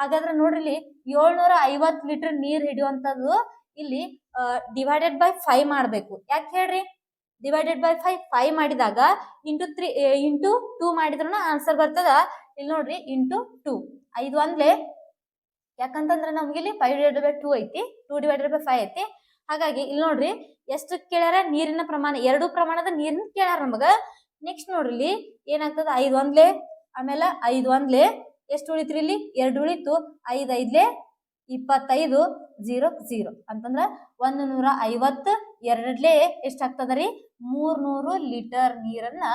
ಹಾಗಾದ್ರೆ ನೋಡ್ರಿ ಇಲ್ಲಿ ಏಳ್ನೂರ ಐವತ್ ಲೀಟರ್ ನೀರ್ ಹಿಡಿಯುವಂತದ್ದು ಇಲ್ಲಿ ಡಿವೈಡೆಡ್ ಬೈ ಫೈವ್ ಮಾಡ್ಬೇಕು. ಯಾಕೆ ಹೇಳ್ರಿ? ಡಿವೈಡೆಡ್ ಬೈ ಫೈವ್ ಫೈವ್ ಮಾಡಿದಾಗ ಇಂಟು ತ್ರೀ ಇಂಟು ಟೂ ಮಾಡಿದ್ರು ಆನ್ಸರ್ ಬರ್ತದ. ಇಲ್ಲಿ ನೋಡ್ರಿ ಇಂಟು ಟೂ ಐದು ಒಂದ್ಲೆ ಯಾಕಂತಂದ್ರೆ ನಮ್ಗೆ ಇಲ್ಲಿ ಫೈವ್ ಡಿವೈಡೆಡ್ ಬೈ ಟೂ ಐತಿ ಟೂ ಡಿವೈಡೆಡ್ ಬೈ ಫೈವ್ ಐತಿ. ಹಾಗಾಗಿ ಇಲ್ಲಿ ನೋಡ್ರಿ, ಎಷ್ಟು ಕೇಳ್ಯಾರ? ನೀರಿನ ಪ್ರಮಾಣ, ಎರಡು ಪ್ರಮಾಣದ ನೀರಿನ ಕೇಳ್ಯಾರ ನಮಗ. ನೆಕ್ಸ್ಟ್ ನೋಡ್ರಿ ಇಲ್ಲಿ ಏನಾಗ್ತದ? ಐದು ಒಂದ್ಲೆ, ಆಮೇಲೆ ಐದು ಒಂದ್ಲೆ, ಎಷ್ಟು ಉಳಿತ್ರಿ ಇಲ್ಲಿ? ಎರಡು ಉಳಿತು, ಐದ್ ಐದ್ಲೆ, ಇಪ್ಪತ್ತೈದು ಜೀರೋ ಜೀರೋ ಅಂತಂದ್ರ ಒಂದು ನೂರ ಐವತ್ತು ಎರಡ್ಲೆ ಎಷ್ಟಾಗ್ತದ ರೀ? ಮೂರ್ನೂರು ಲೀಟರ್ ನೀರನ್ನ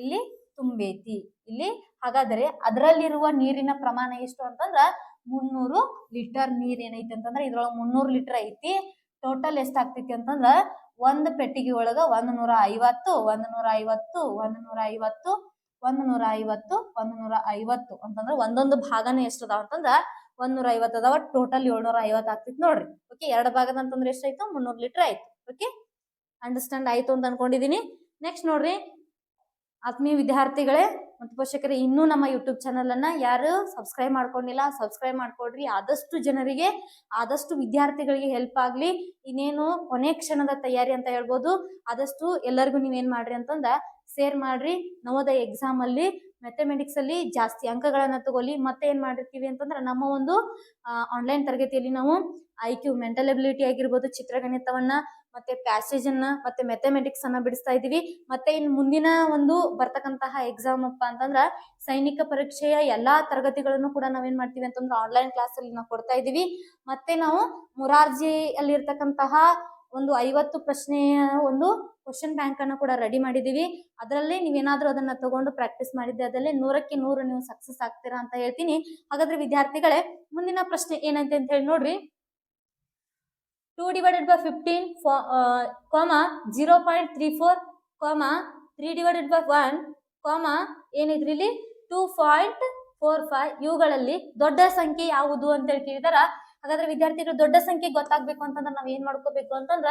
ಇಲ್ಲಿ ತುಂಬೈತಿ. ಇಲ್ಲಿ ಹಾಗಾದರೆ ಅದರಲ್ಲಿರುವ ನೀರಿನ ಪ್ರಮಾಣ ಎಷ್ಟು ಅಂತಂದ್ರ ಮುನ್ನೂರು ಲೀಟರ್ ನೀರ್ ಏನೈತಿ ಅಂತಂದ್ರ ಇದ್ರೊಳಗೆ ಮುನ್ನೂರು ಲೀಟರ್ ಐತಿ. ಟೋಟಲ್ ಎಷ್ಟಾಗ್ತೈತಿ ಅಂತಂದ್ರ ಒಂದ್ ಪೆಟ್ಟಿಗೆ ಒಳಗ ಒಂದ್ ನೂರ ಐವತ್ತು ಒಂದ್ ನೂರ ಐವತ್ತು ಒಂದ್ ನೂರ ಐವತ್ತು ಒಂದ್ ನೂರ ಐವತ್ತು ಒಂದ್ ನೂರ ಐವತ್ತು ಅಂತಂದ್ರ ಒಂದೊಂದು ಭಾಗನೇ ಎಷ್ಟು ಅದಾವ ಅಂತಂದ್ರ ಒಂದ್ ನೂರ ಅದಾವ. ಟೋಟಲ್ ಏಳ್ನೂರ ಐವತ್ತು ಆಗ್ತೈತಿ ನೋಡ್ರಿ. ಓಕೆ ಎರಡು ಭಾಗದ ಅಂತಂದ್ರೆ ಎಷ್ಟಾಯ್ತು ಮುನ್ನೂರು ಲೀಟರ್ ಆಯ್ತು. ಓಕೆ ಅಂಡರ್ಸ್ಟ್ಯಾಂಡ್ ಆಯ್ತು ಅಂತ ಅನ್ಕೊಂಡಿದೀನಿ. ನೆಕ್ಸ್ಟ್ ನೋಡ್ರಿ. ಆತ್ಮೀಯ ವಿದ್ಯಾರ್ಥಿಗಳೇ ಮತ್ತು ಪೋಷಕರು, ಇನ್ನೂ ನಮ್ಮ ಯೂಟ್ಯೂಬ್ ಚಾನಲ್ ಅನ್ನ ಯಾರು ಸಬ್ಸ್ಕ್ರೈಬ್ ಮಾಡ್ಕೊಂಡಿಲ್ಲ ಸಬ್ಸ್ಕ್ರೈಬ್ ಮಾಡ್ಕೊಡ್ರಿ. ಆದಷ್ಟು ಜನರಿಗೆ, ಆದಷ್ಟು ವಿದ್ಯಾರ್ಥಿಗಳಿಗೆ ಹೆಲ್ಪ್ ಆಗ್ಲಿ. ಇನ್ನೇನು ಕೊನೆ ಕ್ಷಣದ ತಯಾರಿ ಅಂತ ಹೇಳ್ಬೋದು. ಆದಷ್ಟು ಎಲ್ಲರಿಗೂ ನೀವೇನ್ ಮಾಡ್ರಿ ಅಂತಂದ ಶೇರ್ ಮಾಡ್ರಿ. ನವೋದಯ ಎಕ್ಸಾಮ್ ಅಲ್ಲಿ ಮ್ಯಾಥಮೆಟಿಕ್ಸ್ ಅಲ್ಲಿ ಜಾಸ್ತಿ ಅಂಕಗಳನ್ನ ತಗೊಳ್ಳಿ. ಮತ್ತೆ ಏನ್ ಮಾಡಿರ್ತೀವಿ ಅಂತಂದ್ರೆ, ನಮ್ಮ ಒಂದು ಆನ್ಲೈನ್ ತರಗತಿಯಲ್ಲಿ ನಾವು ಐ ಕ್ಯೂ ಮೆಂಟಲ್ ಎಬಿಲಿಟಿ ಆಗಿರ್ಬೋದು, ಚಿತ್ರಗಣಿತವನ್ನ ಮತ್ತೆ ಪ್ಯಾಸೇಜ್ ಅನ್ನ, ಮತ್ತೆ ಮೆಥಮೆಟಿಕ್ಸ್ ಅನ್ನ ಬಿಡಿಸ್ತಾ ಇದೀವಿ ಮತ್ತೆ ಇನ್ ಮುಂದಿನ ಒಂದು ಬರ್ತಕ್ಕಂತಹ ಎಕ್ಸಾಮ್ ಅಪ್ಪ ಅಂತಂದ್ರ ಸೈನಿಕ ಪರೀಕ್ಷೆಯ ಎಲ್ಲಾ ತರಗತಿಗಳನ್ನು ಕೂಡ ನಾವೇನ್ ಮಾಡ್ತೀವಿ ಅಂತಂದ್ರೆ ಆನ್ಲೈನ್ ಕ್ಲಾಸ್ ಅಲ್ಲಿ ನಾವು ಕೊಡ್ತಾ ಇದೀವಿ ಮತ್ತೆ ನಾವು ಮುರಾರ್ಜಿ ಅಲ್ಲಿ ಇರ್ತಕ್ಕಂತಹ ಒಂದು ಐವತ್ತು ಪ್ರಶ್ನೆಯ ಒಂದು ಕ್ವಶನ್ ಬ್ಯಾಂಕ್ ಅನ್ನು ಕೂಡ ರೆಡಿ ಮಾಡಿದೀವಿ ಅದರಲ್ಲಿ ನೀವೇನಾದ್ರೂ ಅದನ್ನ ತಗೊಂಡು ಪ್ರಾಕ್ಟೀಸ್ ಮಾಡಿದ್ದೆ ಅದರಲ್ಲಿ ನೂರಕ್ಕೆ ನೂರು ನೀವು ಸಕ್ಸಸ್ ಆಗ್ತೀರಾ ಅಂತ ಹೇಳ್ತೀನಿ. ಹಾಗಾದ್ರೆ ವಿದ್ಯಾರ್ಥಿಗಳೇ, ಮುಂದಿನ ಪ್ರಶ್ನೆ ಏನಂತೆ ಅಂತ ಹೇಳಿ ನೋಡ್ರಿ. Two divided by fifteen comma zero point three four comma three divided by one comma ಏನಿದ್ರಿ ಇಲ್ಲಿ ಟೂ ಪಾಯಿಂಟ್ ಫೋರ್ ಫೈವ್ ಇವುಗಳಲ್ಲಿ ದೊಡ್ಡ ಸಂಖ್ಯೆ ಯಾವುದು ಅಂತ ಹೇಳಿ ಕೇಳಿದಾರ? ಹಾಗಾದ್ರೆ ವಿದ್ಯಾರ್ಥಿಗಳು ದೊಡ್ಡ ಸಂಖ್ಯೆ ಗೊತ್ತಾಗ್ಬೇಕು ಅಂತಂದ್ರೆ ನಾವ್ ಏನ್ ಮಾಡ್ಕೋಬೇಕು ಅಂತಂದ್ರ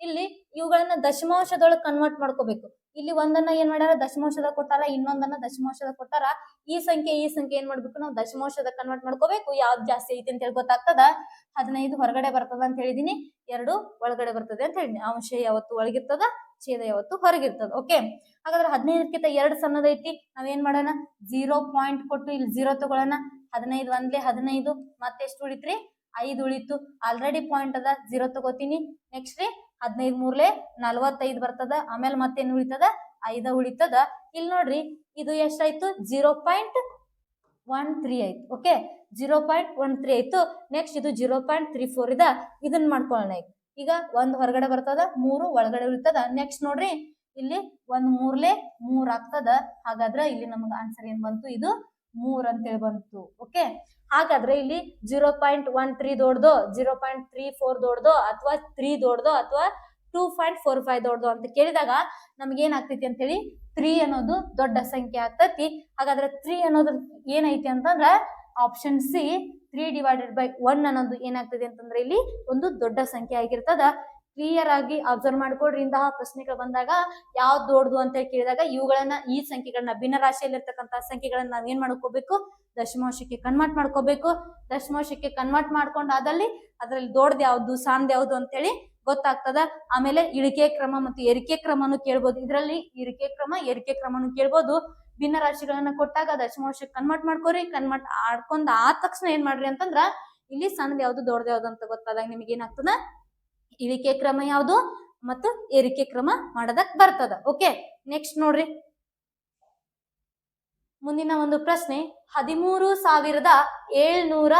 ಇಲ್ಲಿ ಇವುಗಳನ್ನ ದಶಮಾಂಶದೊಳಗೆ ಕನ್ವರ್ಟ್ ಮಾಡ್ಕೋಬೇಕು. ಇಲ್ಲಿ ಒಂದನ್ನ ಏನ್ ಮಾಡ್ಯಾರ? ದಶಮಾಂಶದ ಕೊಟ್ಟಾರ, ಇನ್ನೊಂದನ್ನ ದಶಮಾಂಶದ ಕೊಟ್ಟಾರ. ಈ ಸಂಖ್ಯೆ ಈ ಸಂಖ್ಯೆ ಏನ್ ಮಾಡ್ಬೇಕು? ನಾವು ದಶಮಾಂಶದ ಕನ್ವರ್ಟ್ ಮಾಡ್ಕೋಬೇಕು. ಯಾವ್ದು ಜಾಸ್ತಿ ಐತಿ ಅಂತ ಹೇಳಿ ಗೊತ್ತಾಗ್ತದ? ಹದಿನೈದು ಹೊರಗಡೆ ಬರ್ತದ ಅಂತ ಹೇಳಿದೀನಿ. ಎರಡು ಒಳಗಡೆ ಬರ್ತದೆ ಅಂತ ಹೇಳಿ ಅಂಶ ಯಾವತ್ತು ಒಳಗಿರ್ತದ? ಛೇದ ಯಾವತ್ತು ಹೊರಗಿರ್ತದ? ಓಕೆ ಹಾಗಾದ್ರೆ ಹದಿನೈದಕ್ಕಿಂತ ಎರಡು ಸಣ್ಣದೈತಿ ನಾವೇನ್ ಮಾಡೋಣ? ಜೀರೋ ಪಾಯಿಂಟ್ ಕೊಟ್ಟು ಇಲ್ಲಿ ಜೀರೋ ತಗೊಳ್ಳೋಣ. ಹದಿನೈದು ಒಂದ್ಲೆ ಹದಿನೈದು. ಮತ್ತೆ ಎಷ್ಟು ಉಳಿತ್ರಿ? ಐದು ಉಳಿತು. ಆಲ್ರೆಡಿ ಪಾಯಿಂಟ್ ಅದ ಜೀರೋ ತಗೋತೀನಿ. ನೆಕ್ಸ್ಟ್ ರೀ, ಹದಿನೈದು ಮೂರ್ಲೆ ನಲ್ವತ್ತೈದು ಬರ್ತದ. ಆಮೇಲೆ ಮತ್ತೇನು ಉಳಿತದ? ಐದ ಉಳಿತದ. ಇಲ್ಲಿ ನೋಡ್ರಿ, ಇದು ಎಷ್ಟಾಯ್ತು? ಜೀರೋ ಪಾಯಿಂಟ್ ಒನ್ ತ್ರೀ ಆಯ್ತು. Okay zero point one three ಆಯ್ತು. ನೆಕ್ಸ್ಟ್ ಇದು ಜೀರೋ ಪಾಯಿಂಟ್ ತ್ರೀ ಫೋರ್ ಇದ. ಇದನ್ನ ಮಾಡ್ಕೊಳ್ಳೋಣ ಈಗ. ಈಗ ಒಂದ್ ಹೊರಗಡೆ ಬರ್ತದ, ಮೂರು ಒಳಗಡೆ ಉಳಿತದ. ನೆಕ್ಸ್ಟ್ ನೋಡ್ರಿ, ಇಲ್ಲಿ ಒಂದ್ ಮೂರ್ಲೆ ಮೂರ್ ಆಗ್ತದ. ಹಾಗಾದ್ರ ಇಲ್ಲಿ ನಮ್ಗೆ ಆನ್ಸರ್ ಏನ್ ಬಂತು? ಇದು ಮೂರ್ ಅಂತೇಳಿ ಬಂತು ಓಕೆ ಹಾಗಾದ್ರೆ ಇಲ್ಲಿ ಜೀರೋ ಪಾಯಿಂಟ್ ಒನ್ ತ್ರೀ ದೊಡ್ಡದು ಜೀರೋ ಪಾಯಿಂಟ್ ತ್ರೀ ಫೋರ್ ದೊಡ್ಡದು, ಅಥವಾ ತ್ರೀ ದೊಡ್ಡದು, ಅಥವಾ ಟೂ ಪಾಯಿಂಟ್ ಫೋರ್ ಫೈವ್ ದೊಡ್ಡದು ಅಂತ ಕೇಳಿದಾಗ ನಮ್ಗೆ ಏನಾಗ್ತೈತಿ ಅಂತ ಹೇಳಿ ತ್ರೀ ಅನ್ನೋದು ದೊಡ್ಡ ಸಂಖ್ಯೆ ಆಗ್ತೈತಿ. ಹಾಗಾದ್ರೆ ತ್ರೀ ಅನ್ನೋದು ಏನೈತಿ ಅಂತಂದ್ರ option C three divided by one ಅನ್ನೋದು ಏನಾಗ್ತದೆ ಅಂತಂದ್ರೆ ಇಲ್ಲಿ ಒಂದು ದೊಡ್ಡ ಸಂಖ್ಯೆ ಆಗಿರ್ತದ. ಕ್ಲಿಯರ್ ಆಗಿ ಅಬ್ಸರ್ವ್ ಮಾಡ್ಕೊಡ್ರಿ ಇಂತಹ ಪ್ರಶ್ನೆಗಳು ಬಂದಾಗ ಯಾವ್ದು ದೊಡ್ಡದು ಅಂತ ಕೇಳಿದಾಗ ಇವುಗಳನ್ನ ಈ ಸಂಖ್ಯೆಗಳನ್ನ ಭಿನ್ನ ರಾಶಿಯಲ್ಲಿರ್ತಕ್ಕಂಥ ಸಂಖ್ಯೆಗಳನ್ನ ನಾವ್ ಏನ್ ಮಾಡ್ಕೋಬೇಕು? ದಶಮಾಂಶಕ್ಕೆ ಕನ್ವರ್ಟ್ ಮಾಡ್ಕೋಬೇಕು. ದಶಮಾಂಶಕ್ಕೆ ಕನ್ವರ್ಟ್ ಮಾಡ್ಕೊಂಡಾದಲ್ಲಿ ಅದ್ರಲ್ಲಿ ದೊಡ್ಡದು ಯಾವ್ದು ಸಣ್ಣದು ಯಾವ್ದು ಅಂತೇಳಿ ಗೊತ್ತಾಗ್ತದ. ಆಮೇಲೆ ಇಳಿಕೆ ಕ್ರಮ ಮತ್ತು ಏರಿಕೆ ಕ್ರಮನು ಕೇಳ್ಬೋದು. ಇದರಲ್ಲಿ ಇಳಿಕೆ ಕ್ರಮ, ಏರಿಕೆ ಕ್ರಮನು ಕೇಳ್ಬೋದು. ಭಿನ್ನ ರಾಶಿಗಳನ್ನ ಕೊಟ್ಟಾಗ ದಶಮಾಂಶಕ್ಕೆ ಕನ್ವರ್ಟ್ ಮಾಡ್ಕೋರಿ. ಕನ್ವರ್ಟ್ ಆಡ್ಕೊಂಡ್ ಆದ ತಕ್ಷಣ ಏನ್ ಮಾಡ್ರಿ ಅಂತಂದ್ರ ಇಲ್ಲಿ ಸಣ್ಣದು ಯಾವ್ದು, ದೊಡ್ಡದು ಯಾವ್ದು ಅಂತ ಗೊತ್ತಾದಾಗ ನಿಮ್ಗೆ ಏನಾಗ್ತದ? ಇಳಿಕೆ ಕ್ರಮ ಯಾವುದು? ಮತ್ತು ಏರಿಕೆ ಕ್ರಮ ಮಾಡೋದಕ್ ಬರ್ತದ. ಓಕೆ ನೆಕ್ಸ್ಟ್ ನೋಡ್ರಿ. ಮುಂದಿನ ಒಂದು ಪ್ರಶ್ನೆ, ಹದಿಮೂರು ಸಾವಿರದ ಏಳ್ನೂರ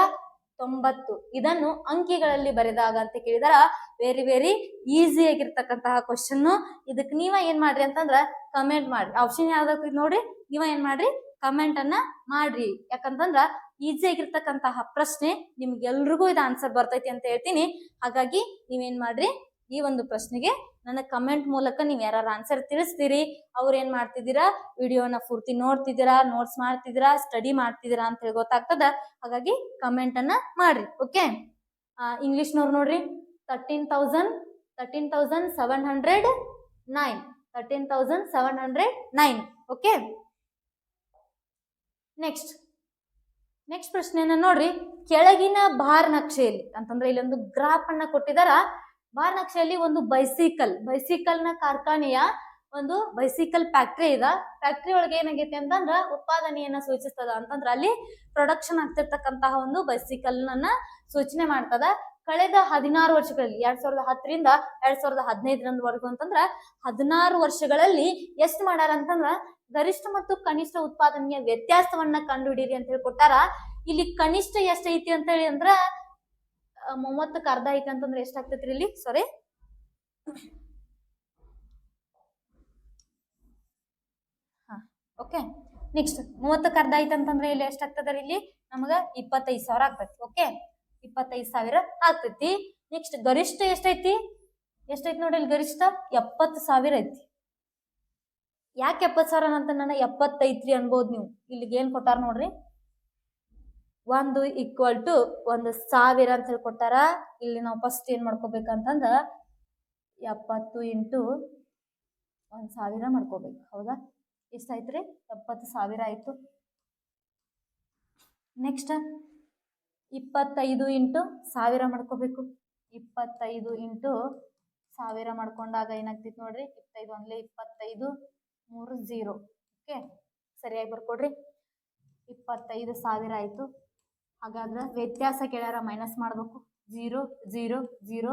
ತೊಂಬತ್ತು. ಇದನ್ನು ಅಂಕಿಗಳಲ್ಲಿ ಬರೆದಾಗ ಅಂತ ಕೇಳಿದಾರ ವೆರಿ ವೆರಿ ಈಸಿ ಆಗಿರ್ತಕ್ಕಂತಹ ಕ್ವಶನ್ ಇದಕ್ಕೆ ನೀವ ಏನ್ ಮಾಡ್ರಿ ಅಂತಂದ್ರ ಕಮೆಂಟ್ ಮಾಡ್ರಿ. ಆಪ್ಷನ್ ಯಾವ್ದಾಗ್ತದೆ ನೋಡ್ರಿ? ನೀವ ಏನ್ ಮಾಡ್ರಿ? ಕಮೆಂಟ್ ಅನ್ನ ಮಾಡ್ರಿ. ಯಾಕಂತಂದ್ರ ಈಸಿ ಆಗಿರ್ತಕ್ಕಂತಹ ಪ್ರಶ್ನೆ ನಿಮ್ಗೆಲ್ರಿಗೂ ಇದು ಆನ್ಸರ್ ಬರ್ತೈತಿ ಅಂತ ಹೇಳ್ತೀನಿ. ಹಾಗಾಗಿ ನೀವೇನ್ ಮಾಡ್ರಿ, ಈ ಒಂದು ಪ್ರಶ್ನೆಗೆ ನನ್ನ ಕಮೆಂಟ್ ಮೂಲಕ ನೀವು ಯಾರು ಆನ್ಸರ್ ತಿಳಿಸ್ತೀರಿ, ಅವ್ರು ಏನ್ ಮಾಡ್ತಿದ್ದೀರಾ ವಿಡಿಯೋನ ಪೂರ್ತಿ ನೋಡ್ತಿದ್ದೀರಾ ನೋಟ್ಸ್ ಮಾಡ್ತಿದ್ದೀರಾ ಸ್ಟಡಿ ಮಾಡ್ತಿದ್ದೀರಾ ಅಂತ ಹೇಳಿ ಗೊತ್ತಾಗ್ತದ. ಹಾಗಾಗಿ ಕಮೆಂಟ್ ಅನ್ನ ಮಾಡ್ರಿ ಓಕೆ ಇಂಗ್ಲಿಷ್ನವ್ರು ನೋಡ್ರಿ thirteen thousand thirteen thousand seven hundred nine thirteen thousand seven hundred nine okay next next ಪ್ರಶ್ನೆಯನ್ನ ನೋಡ್ರಿ. ಕೆಳಗಿನ ಬಾರ್ ನಕ್ಷೆಯಲ್ಲಿ, ಅಂತಂದ್ರೆ ಇಲ್ಲಿ ಒಂದು ಗ್ರಾಫ್ ಅನ್ನ ಕೊಟ್ಟಿದಾರ. ಬಾರ್ ನಕ್ಷೆಯಲ್ಲಿ ಒಂದು ಬೈಸಿಕಲ್ ಬೈಸಿಕಲ್ನ ಕಾರ್ಖಾನೆಯ ಒಂದು ಬೈಸಿಕಲ್ ಫ್ಯಾಕ್ಟ್ರಿ ಇದ. ಫ್ಯಾಕ್ಟ್ರಿ ಒಳಗೆ ಏನಾಗೈತೆ ಅಂತಂದ್ರ ಉತ್ಪಾದನೆಯನ್ನ ಸೂಚಿಸ್ತದ. ಅಂತಂದ್ರ ಅಲ್ಲಿ ಪ್ರೊಡಕ್ಷನ್ ಆಗ್ತಿರ್ತಕ್ಕಂತಹ ಒಂದು ಬೈಸಿಕಲ್ ಸೂಚನೆ ಮಾಡ್ತದ. ಕಳೆದ ಹದಿನಾರು ವರ್ಷಗಳಲ್ಲಿ, ಎರಡ್ ಸಾವಿರದ ಹತ್ತರಿಂದ ಎರಡ್ ಸಾವಿರದ ಹದಿನೈದರವರೆಗೂ ಅಂತಂದ್ರ ಹದಿನಾರು ವರ್ಷಗಳಲ್ಲಿ ಎಷ್ಟು ಮಾಡ್ಯಾರ ಅಂತಂದ್ರ ಗರಿಷ್ಠ ಮತ್ತು ಕನಿಷ್ಠ ಉತ್ಪಾದನೆಯ ವ್ಯತ್ಯಾಸವನ್ನ ಕಂಡುಹಿಡಿಯಿರಿ ಅಂತ ಹೇಳಿ ಕೊಟ್ಟಾರ. ಇಲ್ಲಿ ಕನಿಷ್ಠ ಎಷ್ಟೈತಿ ಅಂತ ಹೇಳಿ ಅಂದ್ರ ಮೂವತ್ತಕ್ಕೆ ಅರ್ಧ ಐತಿ ಅಂತಂದ್ರೆ ಎಷ್ಟಾಗ್ತೈತ್ರಿ ಇಲ್ಲಿ? ಸಾರಿ ಓಕೆ ನೆಕ್ಸ್ಟ್ ಮೂವತ್ತಕ್ಕೆ ಅರ್ಧ ಐತಿ ಅಂತಂದ್ರೆ ಇಲ್ಲಿ ಎಷ್ಟಾಗ್ತದ ಇಲ್ಲಿ? ನಮಗ ಇಪ್ಪತ್ತೈದು ಸಾವಿರ ಆಗ್ತೈತಿ ಓಕೆ ಇಪ್ಪತ್ತೈದು ಸಾವಿರ ಆಗ್ತೈತಿ. ನೆಕ್ಸ್ಟ್ ಗರಿಷ್ಠ ಎಷ್ಟೈತಿ? ಎಷ್ಟೈತಿ ನೋಡಿ ಇಲ್ಲಿ ಗರಿಷ್ಠ? ಎಪ್ಪತ್ತು ಸಾವಿರ ಐತಿ. ಯಾಕೆ ಎಪ್ಪತ್ತು ಸಾವಿರ ಅಂತ ನನ್ನ ಎಪ್ಪತ್ತೈತ್ರಿ ಅನ್ಬೋದು ನೀವು. ಇಲ್ಲಿಗೆ ಏನು ಕೊಟ್ಟಾರ ನೋಡ್ರಿ? ಒಂದು ಈಕ್ವಲ್ ಟು ಒಂದು ಸಾವಿರ ಅಂತ ಹೇಳಿ ಕೊಟ್ಟಾರ. ಇಲ್ಲಿ ನಾವು ಫಸ್ಟ್ ಏನು ಮಾಡ್ಕೋಬೇಕಂತಂದ್ರ ಎಪ್ಪತ್ತು ಇಂಟು ಒಂದು ಸಾವಿರ ಮಾಡ್ಕೋಬೇಕು. ಹೌದಾ? ಎಷ್ಟಾಯ್ತ್ರಿ? ಎಪ್ಪತ್ತು ಸಾವಿರ ಆಯ್ತು. ನೆಕ್ಸ್ಟ್ ಇಪ್ಪತ್ತೈದು ಇಂಟು ಸಾವಿರ ಮಾಡ್ಕೋಬೇಕು. ಇಪ್ಪತ್ತೈದು ಇಂಟು ಸಾವಿರ ಮಾಡ್ಕೊಂಡಾಗ ಏನಾಗ್ತಿತ್ತು ನೋಡ್ರಿ? ಇಪ್ಪತ್ತೈದು ಒಂದ್ಲೆ ಇಪ್ಪತ್ತೈದು. ಮೂರು ಝೀರೋ ಓಕೆ ಸರಿಯಾಗಿ ಬರ್ಕೊಡ್ರಿ. ಇಪ್ಪತ್ತೈದು ಸಾವಿರ ಆಯಿತು. ಹಾಗಾದ್ರೆ ವ್ಯತ್ಯಾಸ ಕೇಳ್ಯಾರ ಮೈನಸ್ ಮಾಡಬೇಕು. ಜೀರೋ ಝೀರೋ ಜೀರೋ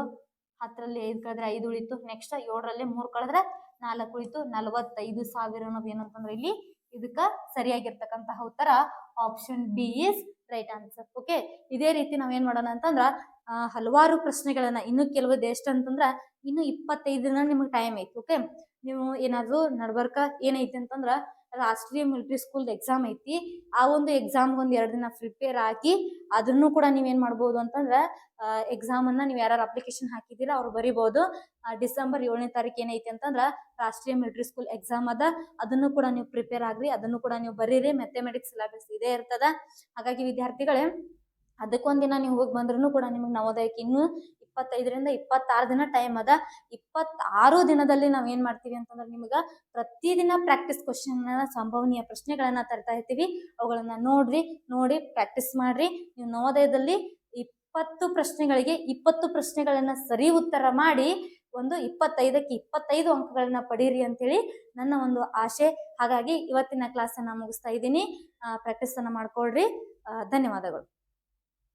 ಹತ್ತರಲ್ಲಿ ಐದು ಕಳೆದ್ರೆ ಐದು ಉಳಿತು. ನೆಕ್ಸ್ಟ್ ಏಳರಲ್ಲಿ ಮೂರು ಕಳೆದ್ರೆ ನಾಲ್ಕು ಉಳಿತು. ನಲವತ್ತೈದು ಸಾವಿರ ಅನ್ನೋದು ಏನಂತಂದ್ರೆ ಇಲ್ಲಿ ಇದಕ್ಕೆ ಸರಿಯಾಗಿರ್ತಕ್ಕಂತಹ ಉತ್ತರ option B is right answer okay ಇದೇ ರೀತಿ ನಾವೇನ್ ಮಾಡೋಣ ಅಂತಂದ್ರ ಹಲವಾರು ಪ್ರಶ್ನೆಗಳನ್ನ ಇನ್ನು ಕೆಲವು ಎಷ್ಟು ಅಂತಂದ್ರ ಇನ್ನು ಇಪ್ಪತ್ತೈದು ದಿನ ನಿಮಗೆ ಟೈಮ್ ಐತಿ ಓಕೆ ನೀವು ಏನಾದ್ರು ನಡ್ಬರ್ಕ ಏನೈತಿ ಅಂತಂದ್ರ ರಾಷ್ಟ್ರೀಯ ಮಿಲಿಟರಿ ಸ್ಕೂಲ್ ಎಕ್ಸಾಮ್ ಐತಿ. ಆ ಒಂದು ಎಕ್ಸಾಮ್ ಒಂದ್ ಎರಡು ದಿನ ಪ್ರಿಪೇರ್ ಆಗಿ ಅದನ್ನು ಕೂಡ ನೀವೇನ್ ಮಾಡ್ಬೋದು ಅಂತಂದ್ರ ಎಕ್ಸಾಮ್ ಅನ್ನ ನೀವು ಯಾರು ಅಪ್ಲಿಕೇಶನ್ ಹಾಕಿದಿರ ಅವ್ರು ಬರಿಬೋದು. ಆ, ಡಿಸೆಂಬರ್ ಏಳನೇ ತಾರೀಕು ಏನೈತಿ ಅಂತಂದ್ರ ರಾಷ್ಟ್ರೀಯ ಮಿಲಿಟರಿ ಸ್ಕೂಲ್ ಎಕ್ಸಾಮ್ ಅದ. ಅದನ್ನು ಕೂಡ ನೀವು ಪ್ರಿಪೇರ್ ಆಗ್ರಿ ಅದನ್ನು ಕೂಡ ನೀವು ಬರೀರಿ. ಮ್ಯಾಥಮೆಟಿಕ್ಸ್ ಸಿಲೆಬಸ್ ಇದೇ ಇರ್ತದ. ಹಾಗಾಗಿ ವಿದ್ಯಾರ್ಥಿಗಳೇ ಅದಕ್ಕೊಂದಿನ ನೀವು ಹೋಗಿ ಬಂದ್ರೂ ಕೂಡ ನಿಮಗೆ ನವೋದಯಕ್ಕೆ ಇನ್ನೂ ಇಪ್ಪತ್ತೈದರಿಂದ ಇಪ್ಪತ್ತಾರು ದಿನ ಟೈಮ್ ಅದ. ಇಪ್ಪತ್ತಾರು ದಿನದಲ್ಲಿ ನಾವು ಏನು ಮಾಡ್ತೀವಿ ಅಂತಂದ್ರೆ ನಿಮ್ಗೆ ಪ್ರತಿದಿನ ಪ್ರಾಕ್ಟೀಸ್ ಕ್ವಶನ್ ಸಂಭವನೀಯ ಪ್ರಶ್ನೆಗಳನ್ನು ತರ್ತಾ ಇರ್ತೀವಿ. ಅವುಗಳನ್ನು ನೋಡ್ರಿ, ನೋಡಿ ಪ್ರಾಕ್ಟೀಸ್ ಮಾಡ್ರಿ. ನೀವು ನವೋದಯದಲ್ಲಿ ಇಪ್ಪತ್ತು ಪ್ರಶ್ನೆಗಳಿಗೆ ಇಪ್ಪತ್ತು ಪ್ರಶ್ನೆಗಳನ್ನು ಸರಿ ಉತ್ತರ ಮಾಡಿ ಒಂದು ಇಪ್ಪತ್ತೈದಕ್ಕೆ ಇಪ್ಪತ್ತೈದು ಅಂಕಗಳನ್ನ ಪಡೀರಿ ಅಂತೇಳಿ ನನ್ನ ಒಂದು ಆಶೆ. ಹಾಗಾಗಿ ಇವತ್ತಿನ ಕ್ಲಾಸನ್ನು ಮುಗಿಸ್ತಾ ಇದ್ದೀನಿ. ಪ್ರಾಕ್ಟೀಸ್ ಅನ್ನ ಮಾಡ್ಕೊಳ್ರಿ. ಧನ್ಯವಾದಗಳು.